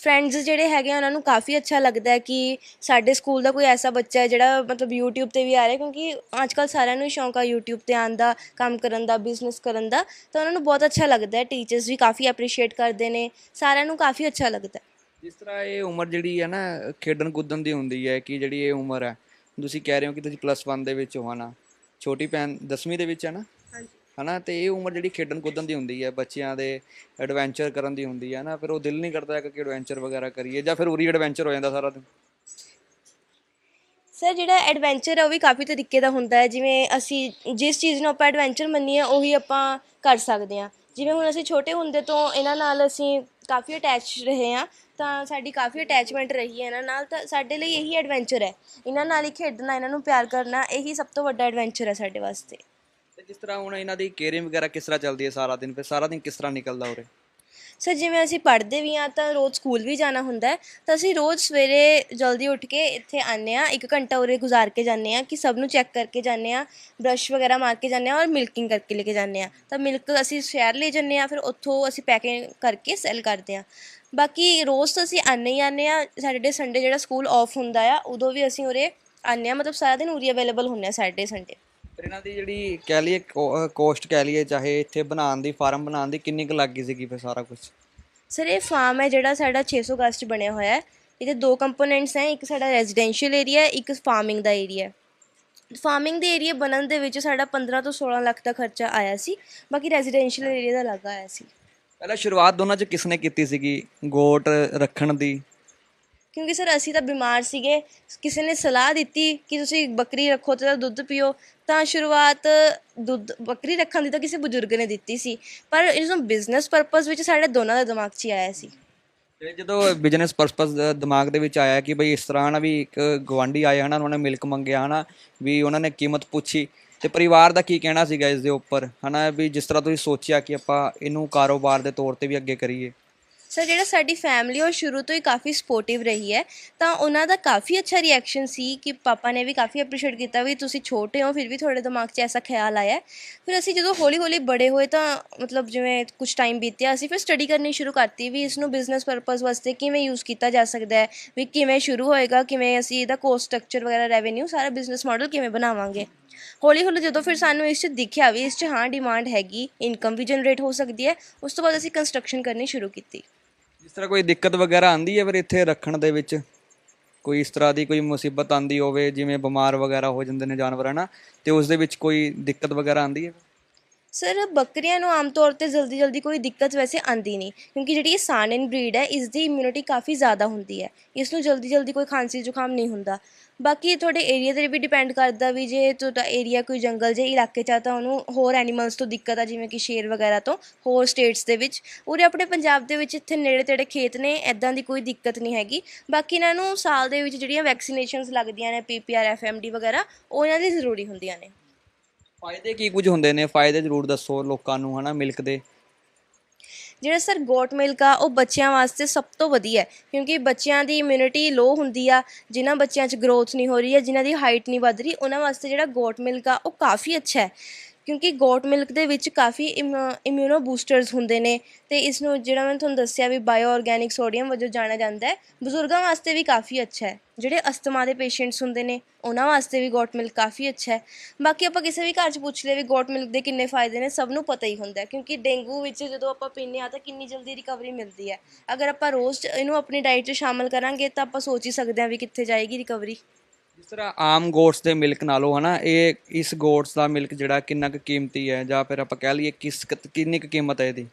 ਫਰੈਂਡਸ ਜਿਹੜੇ ਹੈਗੇ ਆ, ਉਹਨਾਂ ਨੂੰ ਕਾਫੀ ਅੱਛਾ ਲੱਗਦਾ ਹੈ ਕਿ ਸਾਡੇ ਸਕੂਲ ਦਾ ਕੋਈ ਐਸਾ ਬੱਚਾ ਹੈ ਜਿਹੜਾ ਮਤਲਬ YouTube ਤੇ ਵੀ ਆ ਰਿਹਾ ਕਿਉਂਕਿ ਅੱਜ ਕੱਲ ਸਾਰਿਆਂ ਨੂੰ ਹੀ ਸ਼ੌਂਕ ਆ YouTube ਤੇ ਆਉਣ ਦਾ, ਕੰਮ ਕਰਨ ਦਾ ਬਿਜ਼ਨਸ ਕਰਨ ਦਾ, ਤਾਂ ਉਹਨਾਂ ਨੂੰ ਬਹੁਤ ਅੱਛਾ ਲੱਗਦਾ ਹੈ ਟੀਚਰਸ ਵੀ ਕਾਫੀ ਐਪਰੀਸ਼ੀਏਟ ਕਰਦੇ ਨੇ, ਸਾਰਿਆਂ ਨੂੰ ਕਾਫੀ ਅੱਛਾ ਲੱਗਦਾ ਜਿਸ ਤਰ੍ਹਾਂ ਇਹ ਉਮਰ ਜਿਹੜੀ ਹੈ ਨਾ ਖੇਡਣ ਕੁੱਦਣ ਦੀ ਹੁੰਦੀ ਹੈ ਕਿ ਜਿਹੜੀ ਇਹ ਉਮਰ ਹੈ, ਤੁਸੀਂ ਕਹਿ ਰਹੇ ਹੋ ਕਿ ਤੁਸੀਂ ਪਲੱਸ 1 ਦੇ ਵਿੱਚ ਹੋ ਨਾ, ਛੋਟੀ ਭੈਣ 10ਵੀਂ ਦੇ ਵਿੱਚ ਹੈ ਨਾ? ਹਨਾ, ਤੇ ਇਹ ਉਮਰ ਜਿਹੜੀ ਖੇਡਣ ਕੁੱਦਣ ਦੀ ਹੁੰਦੀ ਹੈ ਬੱਚਿਆਂ ਦੇ ਐਡਵੈਂਚਰ ਕਰਨ ਦੀ ਹੁੰਦੀ ਹੈ ਨਾ ਫਿਰ ਉਹ ਦਿਲ ਨਹੀਂ ਕਰਦਾ ਹੈਗਾ ਕਿ ਐਡਵੈਂਚਰ ਵਗੈਰਾ ਕਰੀਏ, ਜਾਂ ਫਿਰ ਉਰੀ ਐਡਵੈਂਚਰ ਹੋ ਜਾਂਦਾ ਸਾਰਾ ਦਿਨ। ਸਰ ਜਿਹੜਾ ਐਡਵੈਂਚਰ ਹੈ ਉਹ ਵੀ ਕਾਫੀ ਤਰੀਕੇ ਦਾ ਹੁੰਦਾ ਹੈ, ਜਿਵੇਂ ਅਸੀਂ ਜਿਸ ਚੀਜ਼ ਨੂੰ ਆਪਾਂ ਐਡਵੈਂਚਰ ਮੰਨੀਏ, ਉਹੀ ਆਪਾਂ ਕਰ ਸਕਦੇ ਹਾਂ। ਜਿਵੇਂ ਹੁਣ ਅਸੀਂ ਛੋਟੇ ਹੁੰਦੇ ਤੋਂ ਇਹਨਾਂ ਨਾਲ ਅਸੀਂ ਕਾਫੀ ਅਟੈਚ ਰਹੇ ਹਾਂ, ਤਾਂ ਸਾਡੀ ਕਾਫੀ ਅਟੈਚਮੈਂਟ ਰਹੀ ਹੈ ਇਹਨਾਂ ਨਾਲ, ਤਾਂ ਸਾਡੇ ਲਈ ਇਹੀ ਐਡਵੈਂਚਰ ਹੈ। ਇਹਨਾਂ ਨਾਲ ਹੀ ਖੇਡਣਾ, ਇਹਨਾਂ ਨੂੰ ਪਿਆਰ ਕਰਨਾ, ਇਹੀ ਸਭ ਤੋਂ ਵੱਡਾ ਐਡਵੈਂਚਰ ਹੈ ਸਾਡੇ ਵਾਸਤੇ। ਜਿਸ ਤਰ੍ਹਾਂ ਹੁਣ ਇਹਨਾਂ ਦੀ ਕੇਅਰਿੰਗ ਵਗੈਰਾ ਕਿਸ ਤਰ੍ਹਾਂ ਚੱਲਦੀ ਹੈ ਸਾਰਾ ਦਿਨ, ਫਿਰ ਸਾਰਾ ਦਿਨ ਕਿਸ ਤਰ੍ਹਾਂ ਨਿਕਲਦਾ ਉਰੇ? ਸਰ, ਜਿਵੇਂ ਅਸੀਂ ਪੜ੍ਹਦੇ ਵੀ ਹਾਂ ਤਾਂ ਰੋਜ਼ ਸਕੂਲ ਵੀ ਜਾਣਾ ਹੁੰਦਾ ਹੈ, ਤਾਂ ਅਸੀਂ ਰੋਜ਼ ਸਵੇਰੇ ਜਲਦੀ ਉੱਠ ਕੇ ਇੱਥੇ ਆਉਂਦੇ ਹਾਂ, ਇੱਕ ਘੰਟਾ ਉਰੇ ਗੁਜ਼ਾਰ ਕੇ ਜਾਂਦੇ ਹਾਂ ਕਿ ਸਭ ਨੂੰ ਚੈੱਕ ਕਰਕੇ ਜਾਂਦੇ ਹਾਂ, ਬ੍ਰਸ਼ ਵਗੈਰਾ ਮਾਰ ਕੇ ਜਾਂਦੇ ਹਾਂ ਔਰ ਮਿਲਕਿੰਗ ਕਰਕੇ ਲੈ ਕੇ ਜਾਂਦੇ ਹਾਂ। ਤਾਂ ਮਿਲਕ ਅਸੀਂ ਸ਼ਹਿਰ ਲੈ ਜਾਂਦੇ ਹਾਂ, ਫਿਰ ਉੱਥੋਂ ਅਸੀਂ ਪੈਕਿੰਗ ਕਰਕੇ ਸੈਲ ਕਰਦੇ ਹਾਂ। ਬਾਕੀ ਰੋਜ਼ ਤਾਂ ਅਸੀਂ ਆਉਂਦੇ ਹੀ ਆਉਂਦੇ ਹਾਂ, ਸੈਟਰਡੇ, ਸੰਡੇ ਜਿਹੜਾ ਸਕੂਲ ਆਫ ਹੁੰਦਾ ਆ, ਉਦੋਂ ਵੀ ਅਸੀਂ ਉਰੇ ਆਉਂਦੇ ਹਾਂ, ਮਤਲਬ ਸਾਰਾ ਦਿਨ ਉਰੇ ਅਵੇਲੇਬਲ ਹੁੰਦੇ ਹਾਂ, ਸੈਟਰਡੇ, ਸੰਡੇ। ਫਿਰ ਇਹਨਾਂ ਦੀ ਜਿਹੜੀ ਕਹਿ ਲਈਏ ਕੋਸਟ ਕਹਿ ਲਈਏ ਚਾਹੇ ਇੱਥੇ ਬਣਾਉਣ ਦੀ ਫਾਰਮ ਬਣਾਉਣ ਦੀ ਕਿੰਨੀ ਕੁ ਲੱਗ ਗਈ ਸੀਗੀ ਫਿਰ ਸਾਰਾ ਕੁਝ ਸਰ ਇਹ ਫਾਰਮ ਹੈ ਜਿਹੜਾ ਸਾਡਾ 600 ਗਜ਼ 'ਚ ਬਣਿਆ ਹੋਇਆ ਹੈ। ਇਹਦੇ ਦੋ ਕੰਪੋਨੈਂਟਸ ਹੈ ਇੱਕ ਸਾਡਾ ਰੈਜ਼ੀਡੈਂਸ਼ੀਅਲ ਏਰੀਆ ਹੈ ਇੱਕ ਫਾਰਮਿੰਗ ਦਾ ਏਰੀਆ ਹੈ। ਫਾਰਮਿੰਗ ਦੇ ਏਰੀਆ ਬਣਨ ਦੇ ਵਿੱਚ ਸਾਡਾ 15 ਤੋਂ 16 ਲੱਖ ਦਾ ਖਰਚਾ ਆਇਆ ਸੀ। ਬਾਕੀ ਰੈਜ਼ੀਡੈਂਸ਼ੀਅਲ ਏਰੀਆ ਦਾ ਲੱਗਾ ਆਇਆ ਸੀ। ਪਹਿਲਾਂ ਸ਼ੁਰੂਆਤ ਦੋਨਾਂ ਚ ਕਿਸਨੇ ਕੀਤੀ ਸੀਗੀ? ਗੋਟ ਰੱਖਣ ਦੀ ਕਿਉਂਕਿ ਸਰ ਅਸੀਂ ਤਾਂ ਬਿਮਾਰ ਸੀਗੇ। ਕਿਸੇ ਨੇ ਸਲਾਹ ਦਿੱਤੀ ਕਿ ਤੁਸੀਂ ਬੱਕਰੀ ਰੱਖੋ ਤੇ ਦੁੱਧ ਪੀਓ। ਤਾਂ ਸ਼ੁਰੂਆਤ ਦੁੱਧ, ਬੱਕਰੀ ਰੱਖਣ ਦੀ ਤਾਂ ਕਿਸੇ ਬਜ਼ੁਰਗ ਨੇ ਦਿੱਤੀ ਸੀ। ਪਰ ਇਸ ਨੂੰ ਬਿਜ਼ਨਸ ਪਰਪਸ ਵਿੱਚ ਸਾਡੇ ਦੋਨਾਂ ਦੇ ਦਿਮਾਗ 'ਚ ਹੀ ਆਇਆ ਸੀ। ਤੇ ਜਦੋਂ ਬਿਜ਼ਨਸ ਪਰਪਸ ਦਿਮਾਗ ਦੇ ਵਿੱਚ ਆਇਆ ਕਿ ਬਈ ਇਸ ਤਰ੍ਹਾਂ ਨਾ ਵੀ ਇੱਕ ਗਵਾਂਢੀ ਆਏ ਹਨਾ, ਉਹਨਾਂ ਨੇ ਮਿਲਕ ਮੰਗਿਆ ਹਨਾ, ਵੀ ਉਹਨਾਂ ਨੇ ਕੀਮਤ ਪੁੱਛੀ। ਤੇ ਪਰਿਵਾਰ ਦਾ ਕੀ ਕਹਿਣਾ ਸੀਗਾ ਇਸ ਦੇ ਉੱਪਰ? ਹਨਾ, ਵੀ ਜਿਸ ਤਰ੍ਹਾਂ ਤੁਸੀਂ ਸੋਚਿਆ ਕਿ ਆਪਾਂ ਇਹਨੂੰ ਕਾਰੋਬਾਰ ਦੇ ਤੌਰ ਤੇ ਵੀ ਅੱਗੇ ਕਰੀਏ। ਸਰ ਜਿਹੜਾ ਸਾਡੀ ਫੈਮਿਲੀ ਉਹ ਸ਼ੁਰੂ ਤੋਂ ਹੀ ਕਾਫੀ ਸਪੋਰਟਿਵ ਰਹੀ ਹੈ। ਤਾਂ ਉਹਨਾਂ ਦਾ ਕਾਫੀ ਅੱਛਾ ਰਿਐਕਸ਼ਨ ਸੀ ਕਿ ਪਾਪਾ ਨੇ ਵੀ ਕਾਫੀ ਅਪਰੀਸ਼ੀਏਟ ਕੀਤਾ ਵੀ ਤੁਸੀਂ ਛੋਟੇ ਹੋ, ਫਿਰ ਵੀ ਤੁਹਾਡੇ ਦਿਮਾਗ 'ਚ ਐਸਾ ਖਿਆਲ ਆਇਆ। ਫਿਰ ਅਸੀਂ ਜਦੋਂ ਹੌਲੀ ਹੌਲੀ ਬੜੇ ਹੋਏ ਤਾਂ ਮਤਲਬ ਜਿਵੇਂ ਕੁਝ ਟਾਈਮ ਬੀਤਿਆ, ਅਸੀਂ ਫਿਰ ਸਟੱਡੀ ਕਰਨੀ ਸ਼ੁਰੂ ਕਰਤੀ ਵੀ ਇਸ ਨੂੰ ਬਿਜ਼ਨਸ ਪਰਪਸ ਵਾਸਤੇ ਕਿਵੇਂ ਯੂਜ਼ ਕੀਤਾ ਜਾ ਸਕਦਾ ਹੈ, ਵੀ ਕਿਵੇਂ ਸ਼ੁਰੂ ਹੋਏਗਾ, ਕਿਵੇਂ ਅਸੀਂ ਇਹਦਾ ਕੋਸਟ ਸਟਰਕਚਰ ਵਗੈਰਾ ਰੈਵਨਿਊ ਸਾਰਾ ਬਿਜ਼ਨਸ ਮਾਡਲ ਕਿਵੇਂ ਬਣਾਵਾਂਗੇ। ਹੌਲੀ ਹੌਲੀ ਜਦੋਂ ਫਿਰ ਸਾਨੂੰ ਇਸ 'ਚ ਦਿਖਿਆ ਵੀ ਇਸ 'ਚ ਹਾਂ ਡਿਮਾਂਡ ਹੈਗੀ ਇਨਕਮ ਵੀ ਜਨਰੇਟ ਹੋ ਸਕਦੀ ਹੈ, ਉਸ ਤੋਂ ਬਾਅਦ ਅਸੀਂ ਕੰਸਟਰਕਸ਼ਨ ਕਰਨੀ ਸ਼ੁਰੂ ਕੀਤੀ। ਜਿਸ ਤਰ੍ਹਾਂ ਕੋਈ ਦਿੱਕਤ ਵਗੈਰਾ ਆਂਦੀ ਹੈ ਫਿਰ ਇੱਥੇ ਰੱਖਣ ਦੇ ਵਿੱਚ? ਕੋਈ ਇਸ ਤਰ੍ਹਾਂ ਦੀ ਕੋਈ ਮੁਸੀਬਤ ਆਂਦੀ ਹੋਵੇ, ਜਿਵੇਂ ਬਿਮਾਰ ਵਗੈਰਾ ਹੋ ਜਾਂਦੇ ਨੇ ਜਾਨਵਰ, ਹਨਾ? ਤੇ ਉਸ ਦੇ ਵਿੱਚ ਕੋਈ ਦਿੱਕਤ ਵਗੈਰਾ ਆਂਦੀ ਹੈ? ਸਰ, ਬੱਕਰੀਆਂ ਨੂੰ ਆਮ ਤੌਰ ਤੇ ਜਲਦੀ ਜਲਦੀ ਕੋਈ ਦਿੱਕਤ ਵੈਸੇ ਆਂਦੀ ਨਹੀਂ, ਕਿਉਂਕਿ ਜਿਹੜੀ ਇਹ ਸਾਨਨ ਬਰੀਡ ਹੈ, ਇਸ ਦੀ ਇਮਿਊਨਿਟੀ ਕਾਫੀ ਜ਼ਿਆਦਾ ਹੁੰਦੀ ਹੈ। ਇਸ ਨੂੰ ਜਲਦੀ ਜਲਦੀ ਕੋਈ ਖਾਂਸੀ ਜ਼ੁਕਾਮ ਨਹੀਂ ਹੁੰਦਾ। ਬਾਕੀ ਇਹ ਤੁਹਾਡੇ ਏਰੀਆ ਤੇ ਵੀ ਡਿਪੈਂਡ ਕਰਦਾ ਵੀ ਜੇ ਤੁਹਾਡਾ ਏਰੀਆ ਕੋਈ ਜੰਗਲ ਜੇ ਇਲਾਕੇ 'ਚ ਆ ਤਾਂ ਉਹਨੂੰ ਹੋਰ ਐਨੀਮਲਸ ਤੋਂ ਦਿੱਕਤ ਆ, ਜਿਵੇਂ ਕਿ ਸ਼ੇਰ ਵਗੈਰਾ ਤੋਂ, ਹੋਰ ਸਟੇਟਸ ਦੇ ਵਿੱਚ। ਉਰੇ ਆਪਣੇ ਪੰਜਾਬ ਦੇ ਵਿੱਚ ਇੱਥੇ ਨੇੜੇ ਤੇੜੇ ਖੇਤ ਨੇ ਐਦਾਂ ਦੀ ਕੋਈ ਦਿੱਕਤ ਨਹੀਂ ਹੈਗੀ। ਬਾਕੀ ਇਹਨਾਂ ਨੂੰ ਸਾਲ ਦੇ ਵਿੱਚ ਜਿਹੜੀਆਂ ਵੈਕਸੀਨੇਸ਼ਨਸ ਲੱਗਦੀਆਂ ਨੇ ਪੀਪੀਆਰ ਐਫਐਮਡੀ ਵਗੈਰਾ, ਉਹ ਇਹਨਾਂ ਦੀ ਜ਼ਰੂਰੀ ਹੁੰਦੀਆਂ ਨੇ। ਫਾਇਦੇ ਕੀ ਕੁਝ ਹੁੰਦੇ ਨੇ? ਫਾਇਦੇ ਜ਼ਰੂਰ ਦੱਸੋ ਲੋਕਾਂ ਨੂੰ, ਹਨਾ, ਮਿਲਕ ਦੇ। ਜਿਹੜਾ ਸਰ ਗੋਟ ਮਿਲਕ ਆ, ਉਹ ਬੱਚਿਆਂ ਵਾਸਤੇ ਸਭ ਤੋਂ ਵਧੀਆ ਹੈ, ਕਿਉਂਕਿ ਬੱਚਿਆਂ ਦੀ ਇਮਿਊਨਿਟੀ ਲੋ ਹੁੰਦੀ ਆ, ਜਿਨ੍ਹਾਂ ਬੱਚਿਆਂ 'ਚ ਗਰੋਥ ਨਹੀਂ ਹੋ ਰਹੀ ਹੈ, ਜਿਨ੍ਹਾਂ ਦੀ ਹਾਈਟ ਨਹੀਂ ਵੱਧ ਰਹੀ, ਉਹਨਾਂ ਵਾਸਤੇ ਜਿਹੜਾ ਗੋਟ ਮਿਲਕ ਆ, ਉਹ ਕਾਫੀ ਅੱਛਾ ਹੈ। ਕਿਉਂਕਿ ਗੋਟ ਮਿਲਕ ਦੇ ਵਿੱਚ ਕਾਫੀ ਇਮਿਊਨੋ ਬੂਸਟਰਸ ਹੁੰਦੇ ਨੇ ਤੇ ਇਸ ਨੂੰ ਜਿਹੜਾ ਮੈਂ ਤੁਹਾਨੂੰ ਦੱਸਿਆ ਵੀ ਬਾਇਓ ਆਰਗੈਨਿਕ ਸੋਡੀਅਮ ਵਜੋਂ ਜਾਣਿਆ ਜਾਂਦਾ ਹੈ, ਬਜ਼ੁਰਗਾਂ ਵਾਸਤੇ ਵੀ ਕਾਫੀ ਅੱਛਾ ਹੈ। ਜਿਹੜੇ ਅਸਥਮਾ ਦੇ ਪੇਸ਼ੈਂਟਸ ਹੁੰਦੇ ਨੇ, ਉਹਨਾਂ ਵਾਸਤੇ ਵੀ ਗੋਟ ਮਿਲਕ ਕਾਫੀ ਅੱਛਾ ਹੈ। ਬਾਕੀ ਆਪਾਂ ਕਿਸੇ ਵੀ ਘਰ 'ਚ ਪੁੱਛ ਲਏ ਵੀ ਗੋਟ ਮਿਲਕ ਦੇ ਕਿੰਨੇ ਫਾਇਦੇ ਨੇ, ਸਭ ਨੂੰ ਪਤਾ ਹੀ ਹੁੰਦਾ ਕਿਉਂਕਿ ਡੇਂਗੂ ਵਿੱਚ ਜਦੋਂ ਆਪਾਂ ਪੀਂਦੇ ਆ ਤਾਂ ਕਿੰਨੀ ਜਲਦੀ ਰਿਕਵਰੀ ਮਿਲਦੀ ਹੈ। ਅਗਰ ਆਪਾਂ ਰੋਜ਼ ਇਹਨੂੰ ਆਪਣੀ ਡਾਈਟ 'ਚ ਸ਼ਾਮਲ ਕਰਾਂਗੇ ਤਾਂ ਆਪਾਂ ਸੋਚ ਹੀ ਸਕਦੇ ਹਾਂ ਵੀ ਕਿੱਥੇ ਜਾਏਗੀ ਰਿਕਵਰੀ ਜਿਸ ਤਰ੍ਹਾਂ ਆਮ ਗੋਟਸ ਦੇ ਮਿਲਕ ਨਾਲੋਂ ਹਨਾ, ਇਹ ਇਸ ਗੋਟਸ ਦਾ ਮਿਲਕ ਜਿਹੜਾ ਕਿੰਨਾ ਕੁ ਕੀਮਤੀ ਹੈ ਜਾਂ ਫਿਰ ਆਪਾਂ ਕਹਿ ਲਈਏ ਕਿਸ ਕਿੰਨੀ ਕੁ ਕੀਮਤ ਹੈ ਇਹਦੀ?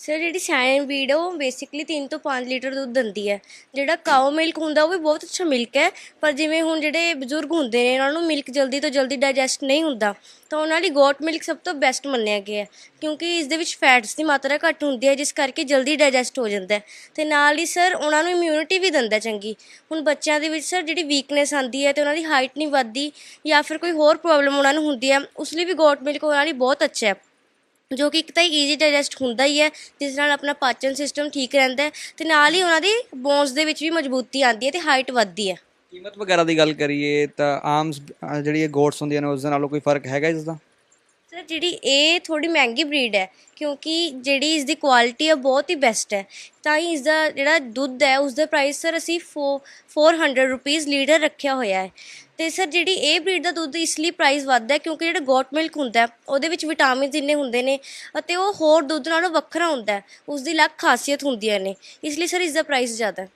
ਸਰ ਜਿਹੜੀ ਸਾਇਨ ਬਰੀਡ ਆ, ਉਹ ਬੇਸਿਕਲੀ 3 ਤੋਂ 5 ਲੀਟਰ ਦੁੱਧ ਦਿੰਦੀ ਹੈ। ਜਿਹੜਾ ਕਾਓ ਮਿਲਕ ਹੁੰਦਾ, ਉਹ ਵੀ ਬਹੁਤ ਅੱਛਾ ਮਿਲਕ ਹੈ। ਪਰ ਜਿਵੇਂ ਹੁਣ ਜਿਹੜੇ ਬਜ਼ੁਰਗ ਹੁੰਦੇ ਨੇ, ਉਹਨਾਂ ਨੂੰ ਮਿਲਕ ਜਲਦੀ ਤੋਂ ਜਲਦੀ ਡਾਈਜੈਸਟ ਨਹੀਂ ਹੁੰਦਾ, ਤਾਂ ਉਹਨਾਂ ਲਈ ਗੋਟ ਮਿਲਕ ਸਭ ਤੋਂ ਬੈਸਟ ਮੰਨਿਆ ਗਿਆ ਕਿਉਂਕਿ ਇਸ ਦੇ ਵਿੱਚ ਫੈਟਸ ਦੀ ਮਾਤਰਾ ਘੱਟ ਹੁੰਦੀ ਹੈ, ਜਿਸ ਕਰਕੇ ਜਲਦੀ ਡਾਈਜੈਸਟ ਹੋ ਜਾਂਦਾ ਹੈ। ਤੇ ਨਾਲ ਹੀ ਸਰ ਉਹਨਾਂ ਨੂੰ ਇਮਿਊਨਿਟੀ ਵੀ ਦਿੰਦਾ ਚੰਗੀ। ਹੁਣ ਬੱਚਿਆਂ ਦੇ ਵਿੱਚ ਸਰ ਜਿਹੜੀ ਵੀਕਨੈਸ ਆਉਂਦੀ ਹੈ ਤੇ ਉਹਨਾਂ ਦੀ ਹਾਈਟ ਨਹੀਂ ਵੱਧਦੀ ਜਾਂ ਫਿਰ ਕੋਈ ਹੋਰ ਪ੍ਰੋਬਲਮ ਉਹਨਾਂ ਨੂੰ ਹੁੰਦੀ ਹੈ, ਉਸ ਲਈ ਵੀ ਗੋਟ ਮਿਲਕ ਉਹਨਾਂ ਲਈ ਬਹੁਤ ਅੱਛਾ ਹੈ। ਜੋ ਕਿ ਇੱਕ ਤਾਂ ਈਜ਼ੀ ਡਾਈਜੈਸਟ ਹੁੰਦਾ ਹੀ ਹੈ, ਜਿਸ ਨਾਲ ਆਪਣਾ ਪਾਚਨ ਸਿਸਟਮ ਠੀਕ ਰਹਿੰਦਾ ਹੈ ਤੇ ਨਾਲ ਹੀ ਉਹਨਾਂ ਦੀ ਬੋਨਸ ਦੇ ਵਿੱਚ ਵੀ ਮਜ਼ਬੂਤੀ ਆਉਂਦੀ ਹੈ ਤੇ ਹਾਈਟ ਵੱਧਦੀ ਹੈ। ਕੀਮਤ ਵਗੈਰਾ ਦੀ ਗੱਲ ਕਰੀਏ ਤਾਂ ਆਮ ਜਿਹੜੀ ਇਹ ਗੋਟਸ ਹੁੰਦੀਆਂ ਨੇ ਉਸ ਦੇ ਨਾਲੋਂ ਕੋਈ ਫ਼ਰਕ ਹੈਗਾ ਇਸ ਦਾ? ਸਰ ਜਿਹੜੀ ਇਹ ਥੋੜੀ ਮਹਿੰਗੀ ਬਰੀਡ ਹੈ, ਕਿਉਂਕਿ ਜਿਹੜੀ ਇਸ ਦੀ ਕੁਆਲਿਟੀ ਹੈ ਬਹੁਤ ਹੀ ਬੈਸਟ ਹੈ। ਤਾਂ ਹੀ ਇਸ ਦਾ ਜਿਹੜਾ ਦੁੱਧ ਹੈ ਉਸ ਦਾ ਪ੍ਰਾਈਸ ਸਰ ਅਸੀਂ 400 ਰੁਪੀਸ ਲੀਟਰ ਰੱਖਿਆ ਹੋਇਆ ਹੈ। ਤੇ ਸਰ ਜਿਹੜੀ ਇਹ ਬਰੀਡ ਦਾ ਦੁੱਧ ਇਸ ਲਈ ਪ੍ਰਾਈਸ ਵੱਧਦਾ ਕਿਉਂਕਿ ਜਿਹੜਾ ਗੋਟ ਮਿਲਕ ਹੁੰਦਾ ਉਹਦੇ ਵਿੱਚ ਵਿਟਾਮਿਨਸ ਇੰਨੇ ਹੁੰਦੇ ਨੇ ਅਤੇ ਉਹ ਹੋਰ ਦੁੱਧ ਨਾਲੋਂ ਵੱਖਰਾ ਹੁੰਦਾ ਹੈ ਉਸ ਦੀ ਅਲੱਗ ਖਾਸੀਅਤ ਹੁੰਦੀਆਂ ਨੇ। ਇਸ ਲਈ ਸਰ ਇਸ ਦਾ ਪ੍ਰਾਈਸ ਜ਼ਿਆਦਾ ਹੈ।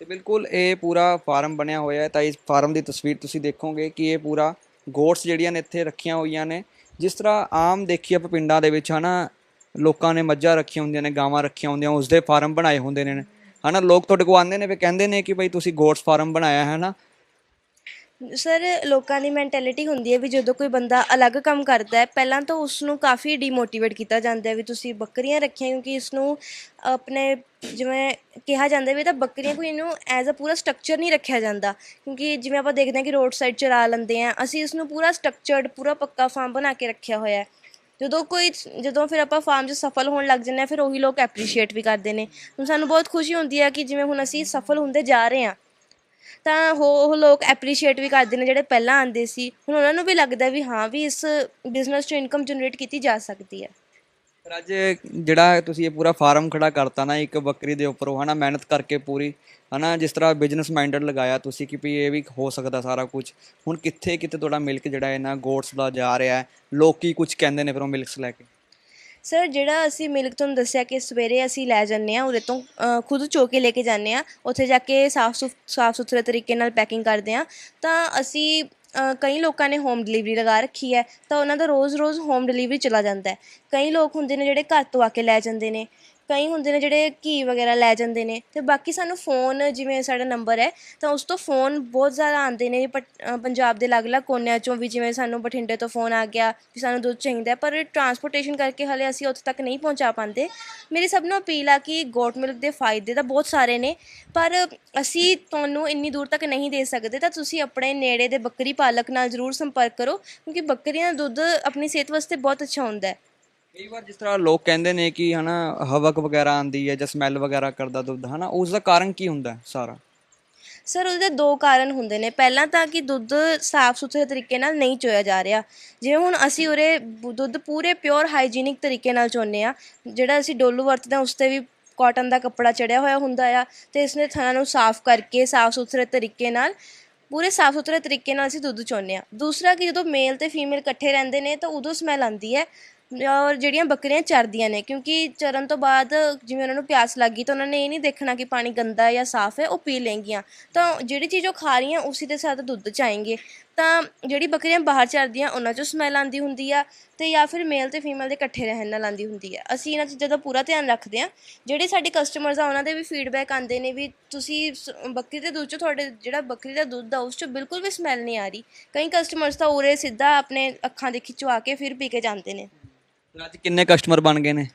ਤੇ ਬਿਲਕੁਲ ਇਹ ਪੂਰਾ ਫਾਰਮ ਬਣਿਆ ਹੋਇਆ ਹੈ, ਤਾਂ ਇਸ ਫਾਰਮ ਦੀ ਤਸਵੀਰ ਤੁਸੀਂ ਦੇਖੋਗੇ ਕਿ ਇਹ ਪੂਰਾ ਗੋਟਸ ਜਿਹੜੀਆਂ ਨੇ ਇੱਥੇ ਰੱਖੀਆਂ ਹੋਈਆਂ ਨੇ। ਜਿਸ ਤਰ੍ਹਾਂ ਆਮ ਦੇਖੀ ਆਪਾਂ ਪਿੰਡਾਂ ਦੇ ਵਿੱਚ, ਹਨਾ, ਲੋਕਾਂ ਨੇ ਮੱਝਾਂ ਰੱਖੀਆਂ ਹੁੰਦੀਆਂ ਨੇ, ਗਾਵਾਂ ਰੱਖੀਆਂ ਹੁੰਦੀਆਂ ਉਸ ਦੇ ਫਾਰਮ ਬਣਾਏ ਹੁੰਦੇ ਨੇ, ਹਨਾ, ਲੋਕ ਤੁਹਾਡੇ ਕੋਲ ਆਉਂਦੇ ਨੇ ਵੀ ਕਹਿੰਦੇ ਨੇ ਕਿ ਭਾਈ ਤੁਸੀਂ ਗੋਟਸ ਫਾਰਮ ਬਣਾਇਆ ਹੈ ਨਾ ਸਰ, ਲੋਕਾਂ ਦੀ ਮੈਂਟੈਲਿਟੀ ਹੁੰਦੀ ਹੈ ਵੀ ਜਦੋਂ ਕੋਈ ਬੰਦਾ ਅਲੱਗ ਕੰਮ ਕਰਦਾ ਹੈ, ਪਹਿਲਾਂ ਤਾਂ ਉਸ ਨੂੰ ਕਾਫੀ ਡੀਮੋਟੀਵੇਟ ਕੀਤਾ ਜਾਂਦਾ ਹੈ ਵੀ ਤੁਸੀਂ ਬੱਕਰੀਆਂ ਰੱਖੀਆਂ ਕਿਉਂਕਿ ਇਸ ਨੂੰ ਆਪਣੇ ਜਿਵੇਂ ਕਿਹਾ ਜਾਂਦਾ ਵੀ ਇਹ ਤਾਂ ਬੱਕਰੀਆਂ ਕੋਈ ਇਹਨੂੰ ਐਜ਼ ਅ ਪੂਰਾ ਸਟਰਕਚਰ ਨਹੀਂ ਰੱਖਿਆ ਜਾਂਦਾ। ਕਿਉਂਕਿ ਜਿਵੇਂ ਆਪਾਂ ਦੇਖਦੇ ਹਾਂ ਕਿ ਰੋਡ ਸਾਈਡ ਚਰਾ ਲੈਂਦੇ ਆ ਅਸੀਂ ਇਸ ਨੂੰ ਪੂਰਾ ਸਟਰਕਚਰਡ ਪੂਰਾ ਪੱਕਾ ਫਾਰਮ ਬਣਾ ਕੇ ਰੱਖਿਆ ਹੋਇਆ ਹੈ। ਜਦੋਂ ਕੋਈ, ਜਦੋਂ ਫਿਰ ਆਪਾਂ ਫਾਰਮ 'ਚ ਸਫਲ ਹੋਣ ਲੱਗ ਜੰਨੇ ਆ ਫਿਰ ਉਹੀ ਲੋਕ ਐਪਰੀਸ਼ੀਏਟ ਵੀ ਕਰਦੇ ਨੇ। ਹੁਣ ਸਾਨੂੰ ਬਹੁਤ ਖੁਸ਼ੀ ਹੁੰਦੀ ਹੈ ਕਿ ਜਿਵੇਂ ਹੁਣ ਅਸੀਂ ਸਫਲ ਹੁੰਦੇ ਜਾ ਰਹੇ ਹਾਂ ਤਾਂ ਉਹ ਉਹ ਲੋਕ ਐਪਰੀਸ਼ੀਏਟ ਵੀ ਕਰਦੇ ਨੇ ਜਿਹੜੇ ਪਹਿਲਾਂ ਆਂਦੇ ਸੀ। ਹੁਣ ਉਹਨਾਂ ਨੂੰ ਵੀ ਲੱਗਦਾ ਵੀ ਹਾਂ ਵੀ ਇਸ ਬਿਜ਼ਨਸ 'ਚੋਂ ਇਨਕਮ ਜਨਰੇਟ ਕੀਤੀ ਜਾ ਸਕਦੀ ਹੈ। ਪਰ ਅੱਜ ਜਿਹੜਾ ਤੁਸੀਂ ਇਹ ਪੂਰਾ ਫਾਰਮ ਖੜਾ ਕਰਤਾ ਨਾ, ਇੱਕ ਬੱਕਰੀ ਦੇ ਉੱਪਰੋਂ, ਹਨਾ, ਮਿਹਨਤ ਕਰਕੇ ਪੂਰੀ, ਹਨਾ, ਜਿਸ ਤਰ੍ਹਾਂ ਬਿਜ਼ਨਸ ਮਾਈਂਡਡ ਲਗਾਇਆ ਤੁਸੀਂ ਕਿ ਵੀ ਇਹ ਵੀ ਹੋ ਸਕਦਾ ਸਾਰਾ ਕੁਝ। ਹੁਣ ਕਿੱਥੇ ਕਿੱਥੇ ਤੁਹਾਡਾ ਮਿਲਕ ਜਿਹੜਾ ਇਹਨਾਂ ਗੋਟਸ ਦਾ ਜਾ ਰਿਹਾ ਹੈ, ਲੋਕੀ ਕੁਝ ਕਹਿੰਦੇ ਨੇ ਫਿਰ ਉਹ ਮਿਲਕਸ ਲੈ ਕੇ। ਸਰ ਜਿਹੜਾ ਅਸੀਂ ਮਿਲਕ ਤੁਹਾਨੂੰ ਦੱਸਿਆ ਕਿ ਸਵੇਰੇ ਅਸੀਂ ਲੈ ਜਾਂਦੇ ਆ ਉਰੇ ਤੋਂ ਅ, ਖੁਦ ਚੋ ਕੇ ਲੈ ਕੇ ਜਾਂਦੇ ਆ ਉੱਥੇ ਜਾ ਕੇ ਸਾਫ਼ ਸੁਥ ਸਾਫ਼ ਸੁਥਰੇ ਤਰੀਕੇ ਨਾਲ ਪੈਕਿੰਗ ਕਰਦੇ ਆ ਤਾਂ ਅਸੀਂ ਅ, ਕਈ ਲੋਕਾਂ ਨੇ ਹੋਮ ਡਿਲੀਵਰੀ ਲਗਾ ਰੱਖੀ ਹੈ ਤਾਂ ਉਹਨਾਂ ਦਾ ਰੋਜ਼-ਰੋਜ਼ ਹੋਮ ਡਿਲੀਵਰੀ ਚਲਾ ਜਾਂਦਾ ਹੈ। ਕਈ ਲੋਕ ਹੁੰਦੇ ਨੇ ਜਿਹੜੇ ਘਰ ਤੋਂ ਆ ਕੇ ਲੈ ਜਾਂਦੇ ਨੇ। ਕਈ ਹੁੰਦੇ ਨੇ ਜਿਹੜੇ ਘੀ ਵਗੈਰਾ ਲੈ ਜਾਂਦੇ ਨੇ ਅਤੇ ਬਾਕੀ ਸਾਨੂੰ ਫੋਨ ਜਿਵੇਂ ਸਾਡਾ ਨੰਬਰ ਹੈ, ਤਾਂ ਉਸ ਤੋਂ ਫੋਨ ਬਹੁਤ ਜ਼ਿਆਦਾ ਆਉਂਦੇ ਨੇ, ਪਟ- ਪੰਜਾਬ ਦੇ ਅਲੱਗ-ਅਲੱਗ ਕੋਨਿਆਂ ਚੋਂ ਵੀ ਜਿਵੇਂ ਸਾਨੂੰ ਬਠਿੰਡੇ ਤੋਂ ਫੋਨ ਆ ਗਿਆ, ਵੀ ਸਾਨੂੰ ਦੁੱਧ ਚਾਹੀਦਾ ਪਰ ਟਰਾਂਸਪੋਰਟੇਸ਼ਨ ਕਰਕੇ ਹਾਲੇ ਅਸੀਂ ਉੱਥੇ ਤੱਕ ਨਹੀਂ ਪਹੁੰਚਾ ਪਾਉਂਦੇ। ਮੇਰੀ ਸਭ ਨੂੰ ਅਪੀਲ ਆ ਕਿ ਗੋਟ ਮਿਲਕ ਦੇ ਫਾਇਦੇ ਤਾਂ ਬਹੁਤ ਸਾਰੇ ਨੇ, ਪਰ ਅਸੀਂ ਤੁਹਾਨੂੰ ਇੰਨੀ ਦੂਰ ਤੱਕ ਨਹੀਂ ਦੇ ਸਕਦੇ, ਤਾਂ ਤੁਸੀਂ ਆਪਣੇ ਨੇੜੇ ਦੇ ਬੱਕਰੀ ਪਾਲਕ ਨਾਲ ਜ਼ਰੂਰ ਸੰਪਰਕ ਕਰੋ, ਕਿਉਂਕਿ ਬੱਕਰੀਆਂ ਦਾ ਦੁੱਧ ਆਪਣੀ ਸਿਹਤ ਵਾਸਤੇ ਬਹੁਤ ਅੱਛਾ ਹੁੰਦਾ ਹੈ। ਕਈ ਵਾਰ ਜਿਸ ਤਰ੍ਹਾਂ ਲੋਕ ਕਹਿੰਦੇ ਨੇ ਕਿ ਹਨਾ, ਹਵਕ ਵਗੈਰਾ ਆਂਦੀ ਹੈ ਜਾਂ ਸਮੈਲ ਵਗੈਰਾ ਕਰਦਾ ਦੁੱਧ, ਹਨਾ ਉਸ ਦਾ ਕਾਰਨ ਕੀ ਹੁੰਦਾ ਹੈ ਸਾਰਾ? ਸਰ ਉਹਦੇ ਦੋ ਕਾਰਨ ਹੁੰਦੇ ਨੇ। ਪਹਿਲਾਂ ਤਾਂ ਕਿ ਦੁੱਧ ਸਾਫ਼ ਸੁਥਰੇ ਤਰੀਕੇ ਨਾਲ ਨਹੀਂ ਚੋਇਆ ਜਾ ਰਿਹਾ। ਜਿਵੇਂ ਹੁਣ ਅਸੀਂ ਉਰੇ ਬ- ਦੁੱਧ ਪੂਰੇ ਪਿਓਰ ਹਾਈਜੀਨਿਕ ਤਰੀਕੇ ਨਾਲ ਚੋਨੇ ਆ ਜਿਹੜਾ ਅਸੀਂ ਡੋਲੂ ਵਰਤਦੇ ਹਾਂ, ਉਸ ਤੇ ਵੀ ਕਾਟਨ ਦਾ ਕੱਪੜਾ ਚੜਿਆ ਹੋਇਆ ਹੁੰਦਾ ਆ ਤੇ ਇਸਨੇ ਥਣਾ ਨੂੰ ਸਾਫ਼ ਕਰਕੇ ਸਾਫ਼ ਸੁਥਰੇ ਤਰੀਕੇ ਨਾਲ, ਪੂਰੇ ਸਾਫ਼ ਸੁਥਰੇ ਤਰੀਕੇ ਨਾਲ ਅਸੀਂ ਦੁੱਧ ਚੋਨੇ ਆ ਦੂਸਰਾ ਕਿ ਜਦੋਂ ਮੇਲ ਤੇ ਫੀਮੇਲ ਇਕੱਠੇ ਰਹਿੰਦੇ ਨੇ, ਤਾਂ ਉਦੋਂ ਸਮੈਲ ਆਉਂਦੀ ਹੈ। ਔਰ ਜਿਹੜੀਆਂ ਬੱਕਰੀਆਂ ਚਰਦੀਆਂ ਨੇ, ਕਿਉਂਕਿ ਚਰਨ ਤੋਂ ਬਾਅਦ ਜਿਵੇਂ ਉਹਨਾਂ ਨੂੰ ਪਿਆਸ ਲੱਗ ਗਈ ਤਾਂ ਉਹਨਾਂ ਨੇ ਇਹ ਨਹੀਂ ਦੇਖਣਾ ਕਿ ਪਾਣੀ ਗੰਦਾ ਜਾਂ ਸਾਫ਼ ਹੈ, ਉਹ ਪੀ ਲੈਣਗੀਆਂ ਤਾਂ ਜਿਹੜੀ ਚੀਜ਼ ਉਹ ਖਾ ਰਹੀਆਂ, ਉਸੇ ਦੇ ਸਾਥ ਦੁੱਧ ਚਾहेंगे ਤਾਂ ਜਿਹੜੀ ਬੱਕਰੀਆਂ ਬਾਹਰ ਚਰਦੀਆਂ, ਉਹਨਾਂ 'ਚੋਂ ਸਮੈਲ ਆਉਂਦੀ ਹੁੰਦੀ ਆ ਤੇ ਜਾਂ ਫਿਰ ਮੇਲ ਤੇ ਫੀਮੇਲ ਦੇ ਇਕੱਠੇ ਰਹਿਣ ਨਾਲ ਆਉਂਦੀ ਹੁੰਦੀ ਆ। ਅਸੀਂ ਇਹਨਾਂ ਚੀਜ਼ਾਂ ਦਾ ਪੂਰਾ ਧਿਆਨ ਰੱਖਦੇ ਆ ਜਿਹੜੇ ਸਾਡੇ ਕਸਟਮਰਸ ਆ, ਉਹਨਾਂ ਦੇ ਵੀ ਫੀਡਬੈਕ ਆਉਂਦੇ ਨੇ ਵੀ ਤੁਸੀਂ ਸ- ਬੱਕਰੀ ਦੇ ਦੁੱਧ 'ਚੋਂ ਤੁਹਾਡੇ ਜਿਹੜਾ ਬੱਕਰੀ ਦਾ ਦੁੱਧ ਆ, ਉਸ 'ਚੋਂ ਬਿਲਕੁਲ ਵੀ ਸਮੈਲ ਨਹੀਂ ਆ ਰਹੀ। ਕਈ ਕਸਟਮਰਸ ਤਾਂ ਉਰੇ ਸਿੱਧਾ ਆਪਣੇ ਅੱਖਾਂ ਦੇ ਖਿਚਵਾ ਕੇ ਫਿਰ ਪੀ ਕੇ ਜਾਂਦੇ ਨੇ। ਅੱਜ ਕਿੰਨੇ ਕਸਟਮਰ ਬਣ ਗਏ ਨੇ?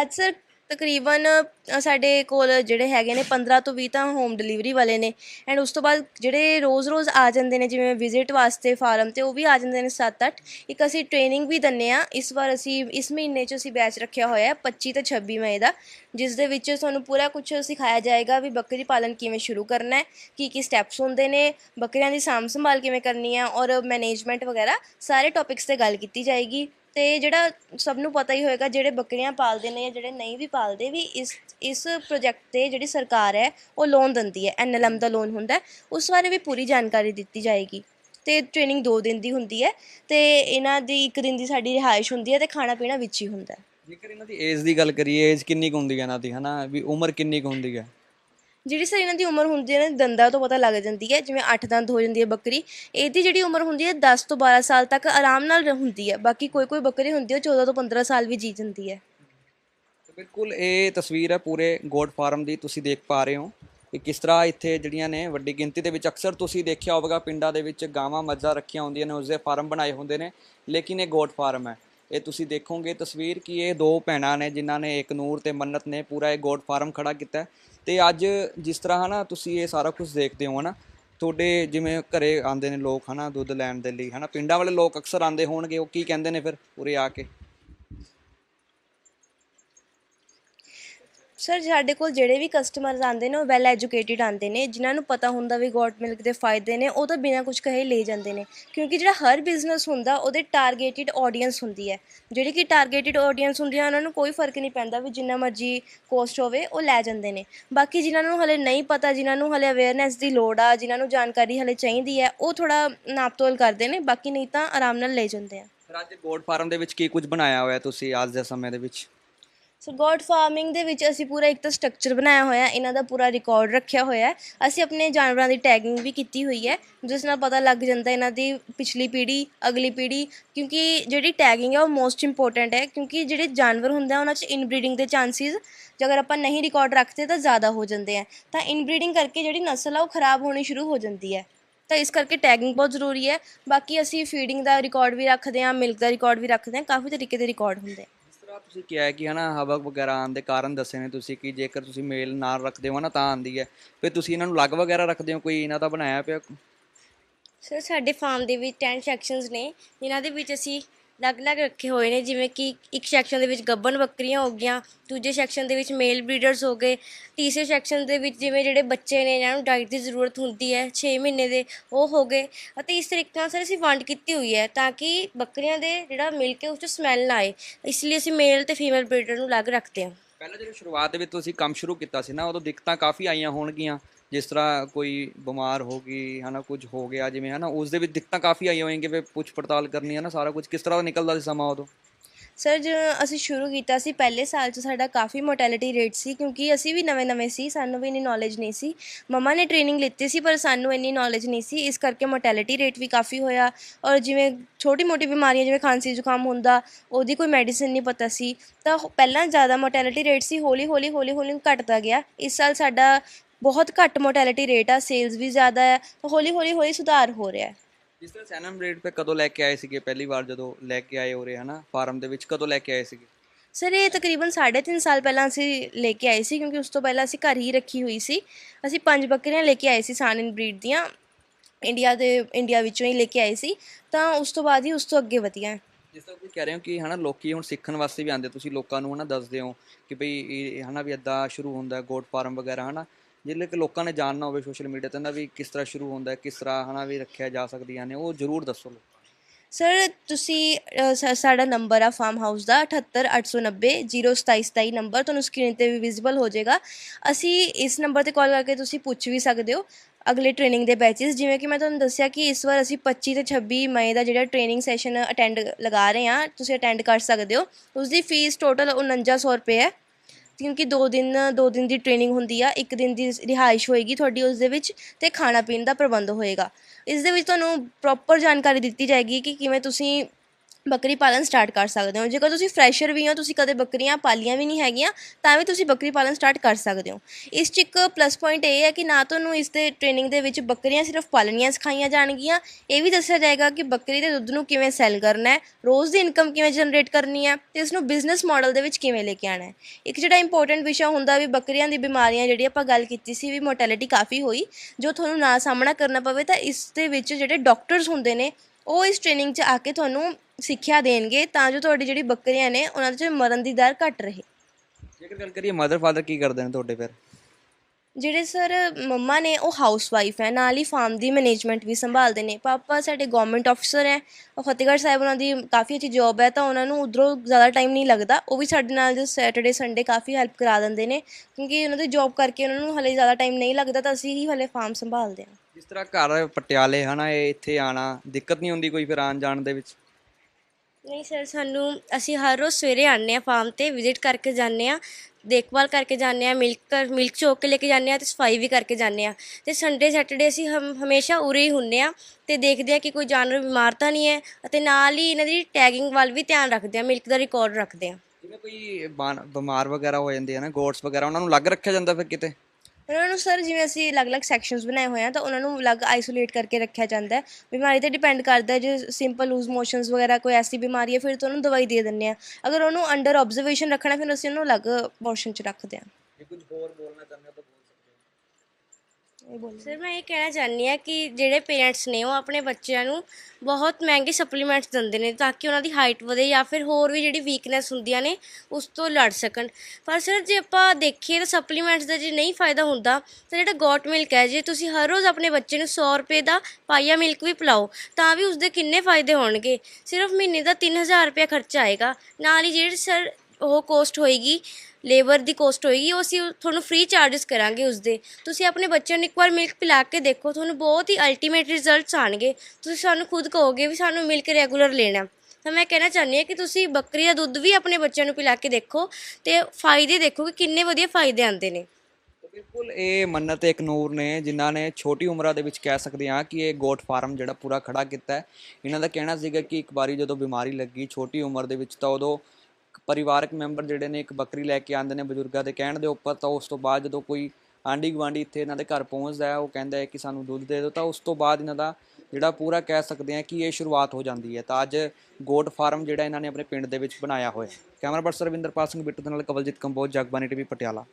ਅੱਜ ਸਰ ਤਕਰੀਬਨ ਅ, ਸਾਡੇ ਕੋਲ ਜਿਹੜੇ ਹੈਗੇ ਨੇ 15 ਤੋਂ 20 ਤਾਂ ਹੋਮ ਡਿਲੀਵਰੀ ਵਾਲੇ ਨੇ। ਐਂਡ ਉਸ ਤੋਂ ਬਾਅਦ ਜਿਹੜੇ ਰੋਜ਼-ਰੋਜ਼ ਆ ਜਾਂਦੇ ਨੇ ਜਿਵੇਂ ਵਿਜ਼ਿਟ ਵਾਸਤੇ ਫਾਰਮ ਤੇ ਉਹ ਵੀ ਆ ਜਾਂਦੇ ਨੇ 7-8 ਇੱਕ ਅਸੀਂ ਟ੍ਰੇਨਿੰਗ ਵੀ ਦਿੰਨੇ ਆ। ਇਸ ਵਾਰ ਅਸੀਂ ਇਸ ਮਹੀਨੇ 'ਚ ਅਸੀਂ ਬੈਚ ਰੱਖਿਆ ਹੋਇਆ ਹੈ 25 ਤੇ 26 ਮਈ ਦਾ ਜਿਸ ਦੇ ਵਿੱਚ ਤੁਹਾਨੂੰ ਪੂਰਾ ਕੁਝ ਸਿਖਾਇਆ ਜਾਏਗਾ ਵੀ ਬੱਕਰੀ ਪਾਲਣ ਕਿਵੇਂ ਸ਼ੁਰੂ ਕਰਨਾ ਹੈ ਕੀ ਕੀ ਸਟੈਪਸ ਹੁੰਦੇ ਨੇ ਬੱਕਰੀਆਂ ਦੀ ਸਾਂਭ ਸੰਭਾਲ ਕਿਵੇਂ ਕਰਨੀ ਹੈ ਔਰ ਮੈਨੇਜਮੈਂਟ ਵਗੈਰਾ ਸਾਰੇ ਟੌਪਿਕਸ ਤੇ ਗੱਲ ਕੀਤੀ ਜਾਏਗੀ। ਤੇ ਜਿਹੜਾ ਸਭ ਨੂੰ ਪਤਾ ਹੀ ਹੋਏਗਾ, ਜਿਹੜੇ ਬੱਕਰੀਆਂ ਪਾਲਦੇ ਨੇ ਜਾਂ ਜਿਹੜੇ ਨਹੀਂ ਵੀ ਪਾਲਦੇ, ਵੀ ਇਸ ਇਸ ਪ੍ਰੋਜੈਕਟ ਤੇ ਜਿਹੜੀ ਸਰਕਾਰ ਹੈ, ਉਹ ਲੋਨ ਦਿੰਦੀ ਹੈ ਐਨਐਲਐਮ ਦਾ ਲੋਨ ਹੁੰਦਾ ਉਸ ਬਾਰੇ ਵੀ ਪੂਰੀ ਜਾਣਕਾਰੀ ਦਿੱਤੀ ਜਾਏਗੀ। ਤੇ ਟ੍ਰੇਨਿੰਗ 2 ਦਿਨ ਦੀ ਹੁੰਦੀ ਹੈ ਤੇ ਇਹਨਾਂ ਦੀ ਇੱਕ ਦਿਨ ਦੀ ਸਾਡੀ ਰਿਹਾਇਸ਼ ਹੁੰਦੀ ਹੈ ਤੇ ਖਾਣਾ ਪੀਣਾ ਵਿੱਚ ਹੀ ਹੁੰਦਾ ਹੈ। ਜੇਕਰ ਇਹਨਾਂ ਦੀ ਏਜ ਦੀ ਗੱਲ ਕਰੀਏ ਏਜ ਕਿੰਨੀ ਕੁ ਹੁੰਦੀ ਹੈ ਇਹਨਾਂ ਦੀ, ਹਨਾ? ਵੀ ਉਮਰ ਕਿੰਨੀ ਕੁ ਹੁੰਦੀ ਹੈ? ਜਿਹੜੀ ਸਰ ਇਹਨਾਂ ਦੀ ਉਮਰ ਹੁੰਦੀ ਹੈ ਨਾ, ਦੰਦਾਂ ਤੋਂ ਪਤਾ ਲੱਗ ਜਾਂਦੀ ਹੈ, ਜਿਵੇਂ 8 ਦੰਦ ਹੋ ਜਾਂਦੀ ਹੈ ਬੱਕਰੀ, ਇਹਦੀ ਜਿਹੜੀ ਉਮਰ ਹੁੰਦੀ ਹੈ 10 ਤੋਂ 12 ਸਾਲ ਤੱਕ ਆਰਾਮ ਨਾਲ ਹੁੰਦੀ ਹੈ, ਬਾਕੀ ਕੋਈ ਕੋਈ ਬੱਕਰੀ ਹੁੰਦੀ ਹੈ 14 ਤੋਂ 15 ਸਾਲ ਵੀ ਜੀ ਜਾਂਦੀ ਹੈ। ਬਿਲਕੁਲ ਇਹ ਤਸਵੀਰ ਹੈ ਪੂਰੇ ਗੋਡ ਫਾਰਮ ਦੀ, ਤੁਸੀਂ ਦੇਖ ਪਾ ਰਹੇ ਹੋ ਕਿ ਕਿਸ ਤਰ੍ਹਾਂ ਇੱਥੇ ਜਿਹੜੀਆਂ ਨੇ ਵੱਡੀ ਗਿਣਤੀ ਦੇ ਵਿੱਚ ਅਕਸਰ ਤੁਸੀਂ ਦੇਖਿਆ ਹੋਵੇਗਾ, ਪਿੰਡਾਂ ਦੇ ਵਿੱਚ ਗਾਵਾਂ ਮੱਝਾਂ ਰੱਖੀਆਂ ਹੁੰਦੀਆਂ ਨੇ ਉਸਦੇ ਫਾਰਮ ਬਣਾਏ ਹੁੰਦੇ ਨੇ, ਲੇਕਿਨ ਇਹ ਗੋਡ ਫਾਰਮ ਹੈ। ਇਹ ਤੁਸੀਂ ਦੇਖੋਗੇ ਤਸਵੀਰ ਕਿ ਇਹ ਦੋ ਭੈਣਾਂ ਨੇ, ਜਿਨ੍ਹਾਂ ਨੇ ਇੱਕ ਨੂਰ ਤੇ ਮੰਨਤ ਨੇ, ਪੂਰਾ ਇਹ ਗੋਡ ਫਾਰਮ ਖੜਾ ਕੀਤਾ ਤੇ ਅੱਜ ਜਿਸ ਤਰ੍ਹਾਂ ਹਨਾ ਤੁਸੀਂ ਇਹ ਸਾਰਾ ਕੁਝ ਦੇਖਦੇ ਹੋ ਹਨਾ, ਤੁਹਾਡੇ ਜਿਵੇਂ ਘਰੇ ਆਉਂਦੇ ਨੇ ਲੋਕ ਹਨਾ ਦੁੱਧ ਲੈਣ ਦੇ ਲਈ ਹਨਾ, ਪਿੰਡਾਂ ਵਾਲੇ ਲੋਕ ਅਕਸਰ ਆਉਂਦੇ ਹੋਣਗੇ, ਉਹ ਕੀ ਕਹਿੰਦੇ ਨੇ ਫਿਰ ਉਰੇ ਆ ਕੇ? ਸਰ ਸਾਡੇ ਕੋਲ ਜਿਹੜੇ ਵੀ ਕਸਟਮਰਸ ਆਉਂਦੇ ਨੇ, ਉਹ ਵੈਲ ਐਜੂਕੇਟਿਡ ਆਉਂਦੇ ਨੇ, ਜਿਨ੍ਹਾਂ ਨੂੰ ਪਤਾ ਹੁੰਦਾ ਵੀ ਗੋਡ ਮਿਲਕ ਦੇ ਫਾਇਦੇ ਨੇ, ਉਹ ਤਾਂ ਬਿਨਾਂ ਕੁਝ ਕਹੇ ਲੈ ਜਾਂਦੇ ਨੇ। ਕਿਉਂਕਿ ਜਿਹੜਾ ਹਰ ਬਿਜ਼ਨਸ ਹੁੰਦਾ, ਉਹਦੇ ਟਾਰਗੇਟਿਡ ਆਡੀਅנס ਹੁੰਦੀ ਹੈ। ਜਿਹੜੀ ਕਿ ਟਾਰਗੇਟਿਡ ਆਡੀਅנס ਹੁੰਦੀ ਹੈ, ਉਹਨਾਂ ਨੂੰ ਕੋਈ ਫ਼ਰਕ ਨਹੀਂ ਪੈਂਦਾ ਵੀ ਜਿੰਨਾ ਮਰਜ਼ੀ ਕੋਸਟ ਹੋਵੇ, ਉਹ ਲੈ ਜਾਂਦੇ ਨੇ। ਬਾਕੀ ਜਿਨ੍ਹਾਂ ਨੂੰ ਹਲੇ ਨਹੀਂ ਪਤਾ, ਜਿਨ੍ਹਾਂ ਨੂੰ ਹਲੇ ਅਵੇਅਰਨੈਸ ਦੀ ਲੋੜ ਆ, ਜਿਨ੍ਹਾਂ ਨੂੰ ਜਾਣਕਾਰੀ ਹਲੇ ਚਾਹੀਦੀ ਹੈ, ਉਹ ਥੋੜਾ ਨਾਪਤੋਲ ਕਰਦੇ ਨੇ, ਬਾਕੀ ਨਹੀਂ ਤਾਂ ਆਰਾਮ ਨਾਲ ਲੈ ਜਾਂਦੇ ਆ। ਸਰ ਅੱਜ ਗੋਟ ਫਾਰਮ ਦੇ ਵਿੱਚ ਕੀ ਕੁਝ ਬਣਾਇਆ ਹੋਇਆ ਤੁਸੀਂ ਅੱਜ ਦੇ ਸਮੇਂ ਦੇ ਵਿੱਚ? ਸੋ ਗੋਡ ਫਾਰਮਿੰਗ ਦੇ ਵਿੱਚ ਅਸੀਂ ਪੂਰਾ ਇੱਕ ਤਾਂ ਸਟਰਕਚਰ ਬਣਾਇਆ ਹੋਇਆ ਇਹਨਾਂ ਦਾ ਪੂਰਾ ਰਿਕਾਰਡ ਰੱਖਿਆ ਹੋਇਆ ਅਸੀਂ ਆਪਣੇ ਜਾਨਵਰਾਂ ਦੀ ਟੈਗਿੰਗ ਵੀ ਕੀਤੀ ਹੋਈ ਹੈ, ਜਿਸ ਨਾਲ ਪਤਾ ਲੱਗ ਜਾਂਦਾ ਇਹਨਾਂ ਦੀ ਪਿਛਲੀ ਪੀੜ੍ਹੀ, ਅਗਲੀ ਪੀੜ੍ਹੀ, ਕਿਉਂਕਿ ਜਿਹੜੀ ਟੈਗਿੰਗ ਹੈ ਉਹ ਮੋਸਟ ਇੰਪੋਰਟੈਂਟ ਹੈ, ਕਿਉਂਕਿ ਜਿਹੜੇ ਜਾਨਵਰ ਹੁੰਦੇ ਆ, ਉਹਨਾਂ 'ਚ ਇਨਬਰੀਡਿੰਗ ਦੇ ਚਾਂਸਿਸ ਜੇ ਆਪਾਂ ਨਹੀਂ ਰਿਕਾਰਡ ਰੱਖਦੇ ਤਾਂ ਜ਼ਿਆਦਾ ਹੋ ਜਾਂਦੇ ਆ। ਤਾਂ ਇਨਬਰੀਡਿੰਗ ਕਰਕੇ ਜਿਹੜੀ ਨਸਲ ਆ, ਉਹ ਖਰਾਬ ਹੋਣੀ ਸ਼ੁਰੂ ਹੋ ਜਾਂਦੀ ਹੈ। ਤਾਂ ਇਸ ਕਰਕੇ ਟੈਗਿੰਗ ਬਹੁਤ ਜ਼ਰੂਰੀ ਹੈ। ਬਾਕੀ ਅਸੀਂ ਫੀਡਿੰਗ ਦਾ ਰਿਕਾਰਡ ਵੀ ਰੱਖਦੇ ਹਾਂ ਮਿਲਕ ਦਾ ਰਿਕਾਰਡ ਵੀ ਰੱਖਦੇ ਹਾਂ, ਕਾਫੀ ਤਰੀਕੇ ਦੇ ਰਿਕਾਰਡ ਹੁੰਦੇ ਆ। ਜਿਸ ਤੁਸੀਂ ਕਿਹਾ ਹੈ ਕਿ ਹਨਾ ਹਵਾ ਵਗੈਰਾ ਆਉਣ ਦੇ ਕਾਰਨ ਦੱਸੇ ਨੇ ਤੁਸੀਂ ਕਿ ਜੇਕਰ ਤੁਸੀਂ ਮੇਲ ਨਾਲ ਰੱਖਦੇ ਹੋ ਨਾ ਤਾਂ ਆਉਂਦੀ ਹੈ। ਫਿਰ ਤੁਸੀਂ ਇਹਨਾਂ ਨੂੰ ਲੱਗ ਵਗੈਰਾ ਰੱਖਦੇ ਹੋ? ਕੋਈ ਇਹਨਾਂ ਦਾ ਬਣਾਇਆ ਪਿਆ? ਸਰ ਸਾਡੇ ਫਾਰਮ ਦੇ ਵਿੱਚ 10 ਸੈਕਸ਼ਨਸ ਨੇ। ਜਿਨ੍ਹਾਂ ਦੇ ਵਿੱਚ ਅਸੀਂ ਅਲੱਗ-ਅਲੱਗ ਰੱਖੇ ਹੋਏ ਨੇ, ਜਿਵੇਂ ਕਿ ਇੱਕ ਸੈਕਸ਼ਨ ਦੇ ਵਿੱਚ ਗੱਭਣ ਬੱਕਰੀਆਂ ਹੋ ਗਈਆਂ, ਦੂਜੇ ਸੈਕਸ਼ਨ ਦੇ ਵਿੱਚ ਮੇਲ ਬਰੀਡਰਸ ਹੋ ਗਏ, ਤੀਸਰੇ ਸੈਕਸ਼ਨ ਦੇ ਵਿੱਚ ਜਿਵੇਂ ਜਿਹੜੇ ਬੱਚੇ ਨੇ, ਇਹਨਾਂ ਨੂੰ ਡਾਈਟ ਦੀ ਜ਼ਰੂਰਤ ਹੁੰਦੀ ਹੈ 6 ਮਹੀਨੇ ਦੇ, ਉਹ ਹੋ ਗਏ, ਅਤੇ ਇਸ ਤਰੀਕੇ ਨਾਲ ਸਰ ਅਸੀਂ ਵੰਡ ਕੀਤੀ ਹੋਈ ਹੈ, ਤਾਂ ਕਿ ਬੱਕਰੀਆਂ ਦੇ ਜਿਹੜਾ ਮਿਲ ਕੇ ਉਸ 'ਚ ਸਮੈਲ ਨਾ ਆਏ, ਇਸ ਲਈ ਅਸੀਂ ਮੇਲ ਤੇ ਫੀਮੇਲ ਬਰੀਡਰ ਨੂੰ ਅਲੱਗ ਰੱਖਦੇ ਹਾਂ। ਪਹਿਲਾਂ ਜਦੋਂ ਸ਼ੁਰੂਆਤ ਦੇ ਵਿੱਚ ਤੁਸੀਂ ਕੰਮ ਸ਼ੁਰੂ ਕੀਤਾ ਸੀ ਨਾ, ਉਦੋਂ ਦਿੱਕਤਾਂ ਕਾਫੀ ਆਈਆਂ ਹੋਣਗੀਆਂ ਜਿਸ ਤਰ੍ਹਾਂ ਕੋਈ ਬਿਮਾਰ ਹੋ ਗਈ, ਹਨਾ, ਕੁਝ ਹੋ ਗਿਆ, ਜਿਵੇਂ, ਹਨਾ, ਉਸ ਦੇ ਵਿੱਚ ਦਿੱਕਤਾਂ ਕਾਫੀ ਆਈਆਂ ਹੋਣਗੀਆਂ ਫਿਰ ਪੁੱਛ ਪੜਤਾਲ ਕਰਨੀ ਹੈ ਨਾ ਸਾਰਾ ਕੁਝ ਕਿਸ ਤਰ੍ਹਾਂ ਦਾ ਨਿਕਲਦਾ ਸੀ ਸਮਾਂ ਉਦੋਂ? ਸਰ ਜਦੋਂ ਅਸੀਂ ਸ਼ੁਰੂ ਕੀਤਾ ਸੀ, ਪਹਿਲੇ ਸਾਲ 'ਚ ਸਾਡਾ ਕਾਫੀ ਮੋਰਟੈਲਿਟੀ ਰੇਟ ਸੀ, ਕਿਉਂਕਿ ਅਸੀਂ ਵੀ ਨਵੇਂ-ਨਵੇਂ ਸੀ, ਸਾਨੂੰ ਵੀ ਇੰਨੀ ਨੌਲੇਜ ਨਹੀਂ ਸੀ। ਮਮਾ ਨੇ ਟ੍ਰੇਨਿੰਗ ਲਿੱਤੀ ਸੀ, ਪਰ ਸਾਨੂੰ ਇੰਨੀ ਨੌਲੇਜ ਨਹੀਂ ਸੀ, ਇਸ ਕਰਕੇ ਮੋਰਟੈਲਿਟੀ ਰੇਟ ਵੀ ਕਾਫੀ ਹੋਇਆ। ਔਰ ਜਿਵੇਂ ਛੋਟੀ-ਮੋਟੀ ਬਿਮਾਰੀਆਂ, ਜਿਵੇਂ ਖਾਂਸੀ ਜ਼ੁਕਾਮ ਹੁੰਦਾ, ਉਹਦੀ ਕੋਈ ਮੈਡੀਸਿਨ ਨਹੀਂ ਪਤਾ ਸੀ। ਤਾਂ ਪਹਿਲਾਂ ਜ਼ਿਆਦਾ ਮੋਰਟੈਲਿਟੀ ਰੇਟ ਸੀ, ਹੌਲੀ-ਹੌਲੀ ਹੌਲੀ-ਹੌਲੀ ਘਟਦਾ ਗਿਆ। ਇਸ ਸਾਲ ਸਾਡਾ ਬਹੁਤ ਘੱਟ ਮੋਰਟੈਲਿਟੀ ਰੇਟ ਆ ਸੇਲਸ ਵੀ ਜ਼ਿਆਦਾ ਹੈ ਤਾਂ ਹੌਲੀ-ਹੌਲੀ ਹੌਲੀ ਸੁਧਾਰ ਹੋ ਰਿਹਾ ਹੈ। ਜਿਸ ਤਰ੍ਹਾਂ ਸੈਨਮ ਰੇਟ ਤੇ ਕਦੋਂ ਲੈ ਕੇ ਆਏ ਸੀਗੇ? ਪਹਿਲੀ ਵਾਰ ਜਦੋਂ ਲੈ ਕੇ ਆਏ ਹੋਰੇ ਹਨਾ? ਫਾਰਮ ਦੇ ਵਿੱਚ ਕਦੋਂ ਲੈ ਕੇ ਆਏ ਸੀਗੇ? ਸਰ ਇਹ ਤਕਰੀਬਨ 3.5 ਸਾਲ ਪਹਿਲਾਂ ਅਸੀਂ ਲੈ ਕੇ ਆਏ ਸੀ ਕਿਉਂਕਿ ਉਸ ਤੋਂ ਪਹਿਲਾਂ ਅਸੀਂ ਘਰ ਹੀ ਰੱਖੀ ਹੋਈ ਸੀ। ਅਸੀਂ ਪੰਜ ਬੱਕਰੀਆਂ ਲੈ ਕੇ ਆਏ ਸੀ ਸਾਨਨ ਬਰੀਡ ਦੀਆਂ। ਇੰਡੀਆ ਦੇ ਇੰਡੀਆ ਵਿੱਚੋਂ ਹੀ ਲੈ ਕੇ ਆਏ ਸੀ। ਤਾਂ ਉਸ ਤੋਂ ਬਾਅਦ ਹੀ ਉਸ ਤੋਂ ਅੱਗੇ ਵਧੀਆਂ। ਜਿਸ ਤਰ੍ਹਾਂ ਤੁਸੀਂ ਕਹਿ ਰਹੇ ਹੋ ਕਿ ਹਨਾ ਲੋਕੀ ਹੁਣ ਸਿੱਖਣ ਵਾਸਤੇ ਵੀ ਆਉਂਦੇ ਤੁਸੀਂ ਲੋਕਾਂ ਨੂੰ ਹਨਾ ਦੱਸਦੇ ਹੋ ਕਿ ਭਈ ਇਹ ਹਨਾ ਵੀ ਅੱਦਾ ਸ਼ੁਰੂ ਹੁੰਦਾ ਗੋਟ ਫਾਰਮ ਵਗੈਰਾ ਹਨਾ? ਜਿਹੜੇ ਕਿ ਲੋਕਾਂ ਨੇ ਜਾਣਨਾ ਹੋਵੇ ਸੋਸ਼ਲ ਮੀਡੀਆ ਤੇ ਨਾ ਵੀ ਕਿਸ ਤਰ੍ਹਾਂ ਸ਼ੁਰੂ ਹੁੰਦਾ ਹੈ, ਕਿਸ ਤਰ੍ਹਾਂ ਹਨਾ ਵੀ ਰੱਖਿਆ ਜਾ ਸਕਦੀਆਂ ਨੇ ਉਹ ਜ਼ਰੂਰ ਦੱਸੋ ਲੋਕਾਂ। ਸਰ ਤੁਸੀਂ ਅ, ਸਾ- ਸਾਡਾ ਨੰਬਰ ਆ ਫਾਰਮ ਹਾਊਸ ਦਾ 78890 02727 ਨੰਬਰ ਤੁਹਾਨੂੰ ਸਕਰੀਨ ਤੇ ਵੀ ਵਿਜ਼ੀਬਲ ਹੋ ਜਾਏਗਾ। ਅਸੀਂ ਇਸ ਨੰਬਰ ਤੇ ਕਾਲ ਕਰਕੇ ਤੁਸੀਂ ਪੁੱਛ ਵੀ ਸਕਦੇ ਹੋ ਅਗਲੇ ਟ੍ਰੇਨਿੰਗ ਦੇ ਬੈਚਸ ਜਿਵੇਂ ਕਿ ਮੈਂ ਤੁਹਾਨੂੰ ਦੱਸਿਆ ਕਿ ਇਸ ਵਾਰ ਅਸੀਂ 25 ਤੇ 26 ਮਈ ਦਾ ਜਿਹੜਾ ਟ੍ਰੇਨਿੰਗ ਸੈਸ਼ਨ ਅਟੈਂਡ ਲਗਾ ਰਹੇ ਹਾਂ ਤੁਸੀਂ ਅਟੈਂਡ ਕਰ ਸਕਦੇ ਹੋ। ਉਸ ਦੀ ਫੀਸ ਟੋਟਲ 4900 ਰੁਪਏ ਹੈ। ਕਿਉਂਕਿ ਦੋ ਦਿਨ ਦੋ ਦਿਨ ਦੀ ਟ੍ਰੇਨਿੰਗ ਹੁੰਦੀ ਆ, ਇੱਕ ਦਿਨ ਦੀ ਰਿਹਾਇਸ਼ ਹੋਏਗੀ ਤੁਹਾਡੀ ਉਸ ਦੇ ਵਿੱਚ ਤੇ ਖਾਣਾ ਪੀਣ ਦਾ ਪ੍ਰਬੰਧ ਹੋਏਗਾ। ਇਸ ਦੇ ਵਿੱਚ ਤੁਹਾਨੂੰ ਪ੍ਰੋਪਰ ਜਾਣਕਾਰੀ ਦਿੱਤੀ ਜਾਏਗੀ ਕਿ ਕਿਵੇਂ ਤੁਸੀਂ ਬੱਕਰੀ ਪਾਲਣ ਸਟਾਰਟ ਕਰ ਸਕਦੇ ਹੋ। ਜੇਕਰ ਤੁਸੀਂ ਫਰੈਸ਼ਰ ਵੀ ਹੋ, ਤੁਸੀਂ ਕਦੇ ਬੱਕਰੀਆਂ ਪਾਲੀਆਂ ਵੀ ਨਹੀਂ ਹੈਗੀਆਂ, ਤਾਂ ਵੀ ਤੁਸੀਂ ਬੱਕਰੀ ਪਾਲਣ ਸਟਾਰਟ ਕਰ ਸਕਦੇ ਹੋ। ਇਸ 'ਚ ਇੱਕ ਪਲੱਸ ਪੁਆਇੰਟ ਇਹ ਹੈ ਕਿ ਨਾ ਤੁਹਾਨੂੰ ਇਸ ਦੇ ਟ੍ਰੇਨਿੰਗ ਦੇ ਵਿੱਚ ਬੱਕਰੀਆਂ ਸਿਰਫ ਪਾਲਣੀਆਂ ਸਿਖਾਈਆਂ ਜਾਣਗੀਆਂ। ਇਹ ਵੀ ਦੱਸਿਆ ਜਾਏਗਾ ਕਿ ਬੱਕਰੀ ਦੇ ਦੁੱਧ ਨੂੰ ਕਿਵੇਂ ਸੈਲ ਕਰਨਾ ਹੈ, ਰੋਜ਼ ਦੀ ਇਨਕਮ ਕਿਵੇਂ ਜਨਰੇਟ ਕਰਨੀ ਹੈ ਤੇ ਇਸ ਨੂੰ ਬਿਜ਼ਨਸ ਮਾਡਲ ਦੇ ਵਿੱਚ ਕਿਵੇਂ ਲੈ ਕੇ ਆਣਾ ਹੈ। ਇੱਕ ਜਿਹੜਾ ਇੰਪੋਰਟੈਂਟ ਵਿਸ਼ਾ ਹੁੰਦਾ ਵੀ ਬੱਕਰੀਆਂ ਦੀ ਬਿਮਾਰੀਆਂ ਜਿਹੜੀ ਆਪਾਂ ਗੱਲ ਕੀਤੀ ਸੀ ਵੀ ਮੋਰਟੈਲਿਟੀ ਕਾਫੀ ਹੋਈ, ਜੋ ਤੁਹਾਨੂੰ ਨਾ ਸਾਹਮਣਾ ਕਰਨਾ ਪਵੇ ਤਾਂ ਇਸ ਦੇ ਵਿੱਚ ਜਿਹੜੇ ਡਾਕਟਰਸ ਹੁੰਦੇ ਨੇ, ਉਹ ਇਸ ਟ੍ਰੇਨਿੰਗ 'ਚ ਆ ਕੇ ਤੁਹਾਨੂੰ ਸਿੱਖਿਆ ਦੇਣਗੇ ਤਾਂ ਜੋ ਤੁਹਾਡੀ ਜਿਹੜੀ ਬੱਕਰੀਆਂ ਨੇ ਉਹਨਾਂ ਦੇ 'ਚ ਮਰਨ ਦੀ ਦਰ ਘਟ ਰਹੇ। ਜੇਕਰ ਗੱਲ ਕਰੀਏ ਮਦਰ ਫਾਦਰ ਕੀ ਕਰਦੇ ਨੇ ਤੁਹਾਡੇ ਫਿਰ? ਜਿਹੜੇ ਸਰ ਮੰਮਾ ਨੇ ਉਹ ਹਾਊਸ ਵਾਈਫ ਹੈ ਨਾਲ ਹੀ ਫਾਰਮ ਦੀ ਮੈਨੇਜਮੈਂਟ ਵੀ ਸੰਭਾਲਦੇ ਨੇ। ਪਾਪਾ ਸਾਡੇ ਗਵਰਨਮੈਂਟ ਆਫੀਸਰ ਹੈ ਉਹ ਫਤਿਹਗੜ੍ਹ ਸਾਹਿਬ ਉਹਨਾਂ ਦੀ ਕਾਫੀ ਅੱਛੀ ਜੌਬ ਹੈ ਤਾਂ ਉਹਨਾਂ ਨੂੰ ਉਧਰੋਂ ਜ਼ਿਆਦਾ ਟਾਈਮ ਨਹੀਂ ਲੱਗਦਾ। ਉਹ ਵੀ ਸਾਡੇ ਨਾਲ ਜੋ ਸੈਟਰਡੇ ਸੰਡੇ ਕਾਫੀ ਹੈਲਪ ਕਰਾ ਦਿੰਦੇ ਨੇ ਕਿਉਂਕਿ ਉਹਨਾਂ ਦੀ ਜੌਬ ਕਰਕੇ ਉਹਨਾਂ ਨੂੰ ਹਲੇ ਜ਼ਿਆਦਾ ਟਾਈਮ ਨਹੀਂ ਲੱਗਦਾ ਤਾਂ ਅਸੀਂ ਹੀ ਹਲੇ ਫਾਰਮ ਸੰਭਾਲਦੇ ਹਾਂ। ਜਿਸ ਤਰ੍ਹਾਂ ਘਰ ਪਟਿਆਲੇ ਹਨਾ ਇਹ ਇੱਥੇ ਆਣਾ ਦਿੱਕਤ ਨਹੀਂ ਹੁੰਦੀ ਕੋਈ ਫਿਰ ਆਣ ਜਾਣ ਦੇ ਵਿੱਚ? ਨਹੀਂ ਸਰ, ਸਾਨੂੰ ਅਸੀਂ ਹਰ ਰੋਜ਼ ਸਵੇਰੇ ਆਉਂਦੇ ਆ ਫਾਰਮ ਤੇ ਵਿਜ਼ਿਟ ਕਰਕੇ ਜਾਂਦੇ ਆ ਦੇਖਭਾਲ ਕਰਕੇ ਜਾਂਦੇ ਆ ਮਿਲਕ ਮਿਲਕ ਚੋਕ ਕੇ ਲੈ ਕੇ ਜਾਂਦੇ ਆ ਤੇ ਸਫ਼ਾਈ ਵੀ ਕਰਕੇ ਜਾਂਦੇ ਆ ਤੇ ਸੰਡੇ ਸੈਟਰਡੇ ਅਸੀਂ ਹਮ, ਹਮੇਸ਼ਾ ਉਰੇ ਹੀ ਹੁੰਨੇ ਆ ਤੇ ਦੇਖਦੇ ਆ ਕਿ ਕੋਈ ਜਾਨਵਰ ਬਿਮਾਰ ਤਾਂ ਨਹੀਂ ਹੈ ਅਤੇ ਨਾਲ ਹੀ ਇਹਨਾਂ ਦੀ ਟੈਗਿੰਗ ਵੱਲ ਵੀ ਧਿਆਨ ਰੱਖਦੇ ਆ ਮਿਲਕ ਦਾ ਰਿਕਾਰਡ ਰੱਖਦੇ ਆ ਜਿਵੇਂ ਕੋਈ ਬਾਨ- ਬਿਮਾਰ ਵਗੈਰਾ ਹੋ ਜਾਂਦੇ ਆ ਨਾ ਗੋਟਸ ਵਗੈਰਾ, ਉਹਨਾਂ ਨੂੰ ਅਲੱਗ ਰੱਖਿਆ ਜਾਂਦਾ ਫਿਰ ਕਿਤੇ? ਉਹਨਾਂ ਨੂੰ ਸਰ ਜਿਵੇਂ ਅਸੀਂ ਅਲੱਗ-ਅਲੱਗ ਸੈਕਸ਼ਨਸ ਬਣਾਏ ਹੋਏ ਆ, ਤਾਂ ਉਹਨਾਂ ਨੂੰ ਅਲੱਗ ਆਈਸੋਲੇਟ ਕਰਕੇ ਰੱਖਿਆ ਜਾਂਦਾ ਹੈ। ਬਿਮਾਰੀ ਤੇ ਡਿਪੈਂਡ ਕਰਦਾ ਹੈ, ਜੇ ਸਿੰਪਲ ਲੂਜ਼ ਮੋਸ਼ਨਸ ਵਗੈਰਾ ਕੋਈ ਐਸੀ ਬਿਮਾਰੀ ਹੈ, ਫਿਰ ਤਾਂ ਉਹਨੂੰ ਦਵਾਈ ਦੇ ਦਿੰਦੇ ਆ। ਅਗਰ ਉਹਨੂੰ ਅੰਡਰ ਆਬਜ਼ਰਵੇਸ਼ਨ ਰੱਖਣਾ ਫਿਰ ਅਸੀਂ ਉਹਨੂੰ ਅਲੱਗ ਪੋਰਸ਼ਨ 'ਚ ਰੱਖਦੇ ਆ। ਜੇ ਕੁਝ ਹੋਰ ਬੋਲਣਾ ਚਾਹੁੰਦੇ ਹੋ ਇਹ ਬੋਲ ਸਰ ਮੈਂ ਇਹ ਕਹਿਣਾ ਚਾਹੁੰਦੀ ਆ ਕਿ ਜਿਹੜੇ ਪੇਰੈਂਟਸ ਨੇ, ਉਹ ਆਪਣੇ ਬੱਚਿਆਂ ਨੂੰ ਬਹੁਤ ਮਹਿੰਗੇ ਸਪਲੀਮੈਂਟਸ ਦਿੰਦੇ ਨੇ ਤਾਂ ਕਿ ਉਹਨਾਂ ਦੀ ਹਾਈਟ ਵਧੇ ਜਾਂ ਫਿਰ ਹੋਰ ਵੀ ਜਿਹੜੀ ਵੀਕਨੈਸ ਹੁੰਦੀਆਂ ਨੇ, ਉਸ ਤੋਂ ਲੜ ਸਕਣ। ਪਰ ਸਰ ਜੇ ਆਪਾਂ ਦੇਖੀਏ ਤਾਂ ਸਪਲੀਮੈਂਟਸ ਦਾ ਜੇ ਨਹੀਂ ਫਾਇਦਾ ਹੁੰਦਾ, ਤਾਂ ਜਿਹੜਾ ਗੋਟ ਮਿਲਕ ਹੈ, ਜੇ ਤੁਸੀਂ ਹਰ ਰੋਜ਼ ਆਪਣੇ ਬੱਚੇ ਨੂੰ 100 ਰੁਪਏ ਦਾ ਪਾਈਆ ਮਿਲਕ ਵੀ ਪਿਲਾਓ, ਤਾਂ ਵੀ ਉਸਦੇ ਕਿੰਨੇ ਫਾਇਦੇ ਹੋਣਗੇ? ਸਿਰਫ ਮਹੀਨੇ ਦਾ 3000 ਰੁਪਏ ਖਰਚਾ ਆਏਗਾ। ਨਾਲ ਹੀ ਜਿਹੜੀ ਸਰ ਉਹ ਕੋਸਟ ਹੋਏਗੀ ਲੇਬਰ ਦੀ ਕੋਸਟ ਹੋਏਗੀ, ਉਹ ਅਸੀਂ ਤੁਹਾਨੂੰ ਫ੍ਰੀ ਚਾਰजेस ਕਰਾਂਗੇ ਉਸ ਦੇ ਤੁਸੀਂ ਆਪਣੇ ਬੱਚਿਆਂ ਨੂੰ ਇੱਕ ਵਾਰ ਮਿਲਕ ਪਿਲਾ ਕੇ ਦੇਖੋ, ਤੁਹਾਨੂੰ ਬਹੁਤ ਹੀ ਅਲਟੀਮੇਟ ਰਿਜ਼ਲਟਸ ਆਣਗੇ ਤੁਸੀਂ ਸਾਨੂੰ ਖੁਦ ਕਹੋਗੇ ਵੀ ਸਾਨੂੰ ਮਿਲਕ ਰੈਗੂਲਰ ਲੈਣਾ। ਤਾਂ ਮੈਂ ਕਹਿਣਾ ਚਾਹੁੰਦੀ ਹਾਂ ਕਿ ਤੁਸੀਂ ਬੱਕਰੀ ਦਾ ਦੁੱਧ ਵੀ ਆਪਣੇ ਬੱਚਿਆਂ ਨੂੰ ਪਿਲਾ ਕੇ ਦੇਖੋ ਤੇ ਫਾਇਦੇ ਦੇਖੋ ਕਿ ਕਿੰਨੇ ਵਧੀਆ ਫਾਇਦੇ ਆਉਂਦੇ ਨੇ। ਤਾਂ ਬਿਲਕੁਲ ਇਹ ਮੰਨਤ ਇੱਕ ਨੂਰ ਨੇ, ਜਿਨ੍ਹਾਂ ਨੇ ਛੋਟੀ ਉਮਰਾਂ ਦੇ ਵਿੱਚ ਕਹਿ ਸਕਦੇ ਹਾਂ ਕਿ ਇਹ ਗੋਟ ਫਾਰਮ ਜਿਹੜਾ ਪੂਰਾ ਖੜਾ ਕੀਤਾ ਹੈ। ਇਹਨਾਂ ਦਾ ਕਹਿਣਾ ਸੀਗਾ ਕਿ ਇੱਕ ਵਾਰੀ ਜਦੋਂ ਬਿਮਾਰੀ ਲੱਗੀ ਛੋਟੀ ਉਮਰ ਦੇ ਵਿੱਚ ਤਾਂ ਉਦੋਂ ਪਰਿਵਾਰਕ ਮੈਂਬਰ ਜਿਹੜੇ ਨੇ ਇੱਕ ਬੱਕਰੀ ਲੈ ਕੇ ਆਉਂਦੇ ਨੇ ਬਜ਼ੁਰਗਾਂ ਦੇ ਕਹਿਣ ਦੇ ਉੱਪਰ, ਤਾਂ ਉਸ ਤੋਂ ਬਾਅਦ ਜਦੋਂ ਕੋਈ ਆਂਢੀ ਗੁਆਂਢੀ ਇੱਥੇ ਇਹਨਾਂ ਦੇ ਘਰ ਪਹੁੰਚਦਾ ਹੈ, ਉਹ ਕਹਿੰਦਾ ਹੈ ਕਿ ਸਾਨੂੰ ਦੁੱਧ ਦੇ ਦਿਓ, ਤਾਂ ਉਸ ਤੋਂ ਬਾਅਦ ਇਹਨਾਂ ਦਾ ਜਿਹੜਾ ਪੂਰਾ ਕਹਿ ਸਕਦੇ ਹਾਂ ਕਿ ਇਹ ਸ਼ੁਰੂਆਤ ਹੋ ਜਾਂਦੀ ਹੈ। ਤਾਂ ਅੱਜ ਗੋਟ ਫਾਰਮ ਜਿਹੜਾ ਇਹਨਾਂ ਨੇ ਆਪਣੇ ਪਿੰਡ ਦੇ ਵਿੱਚ ਬਣਾਇਆ ਹੋਇਆ ਹੈ। ਕੈਮਰਾ ਪਰਸਨ ਰਵਿੰਦਰਪਾਲ ਸਿੰਘ ਬਿੱਟੂ ਦੇ ਨਾਲ ਕਵਲਜੀਤ ਕੰਬੋਜ ਜਗਬਾਨੀ ਟੀਵੀ, ਪਟਿਆਲਾ।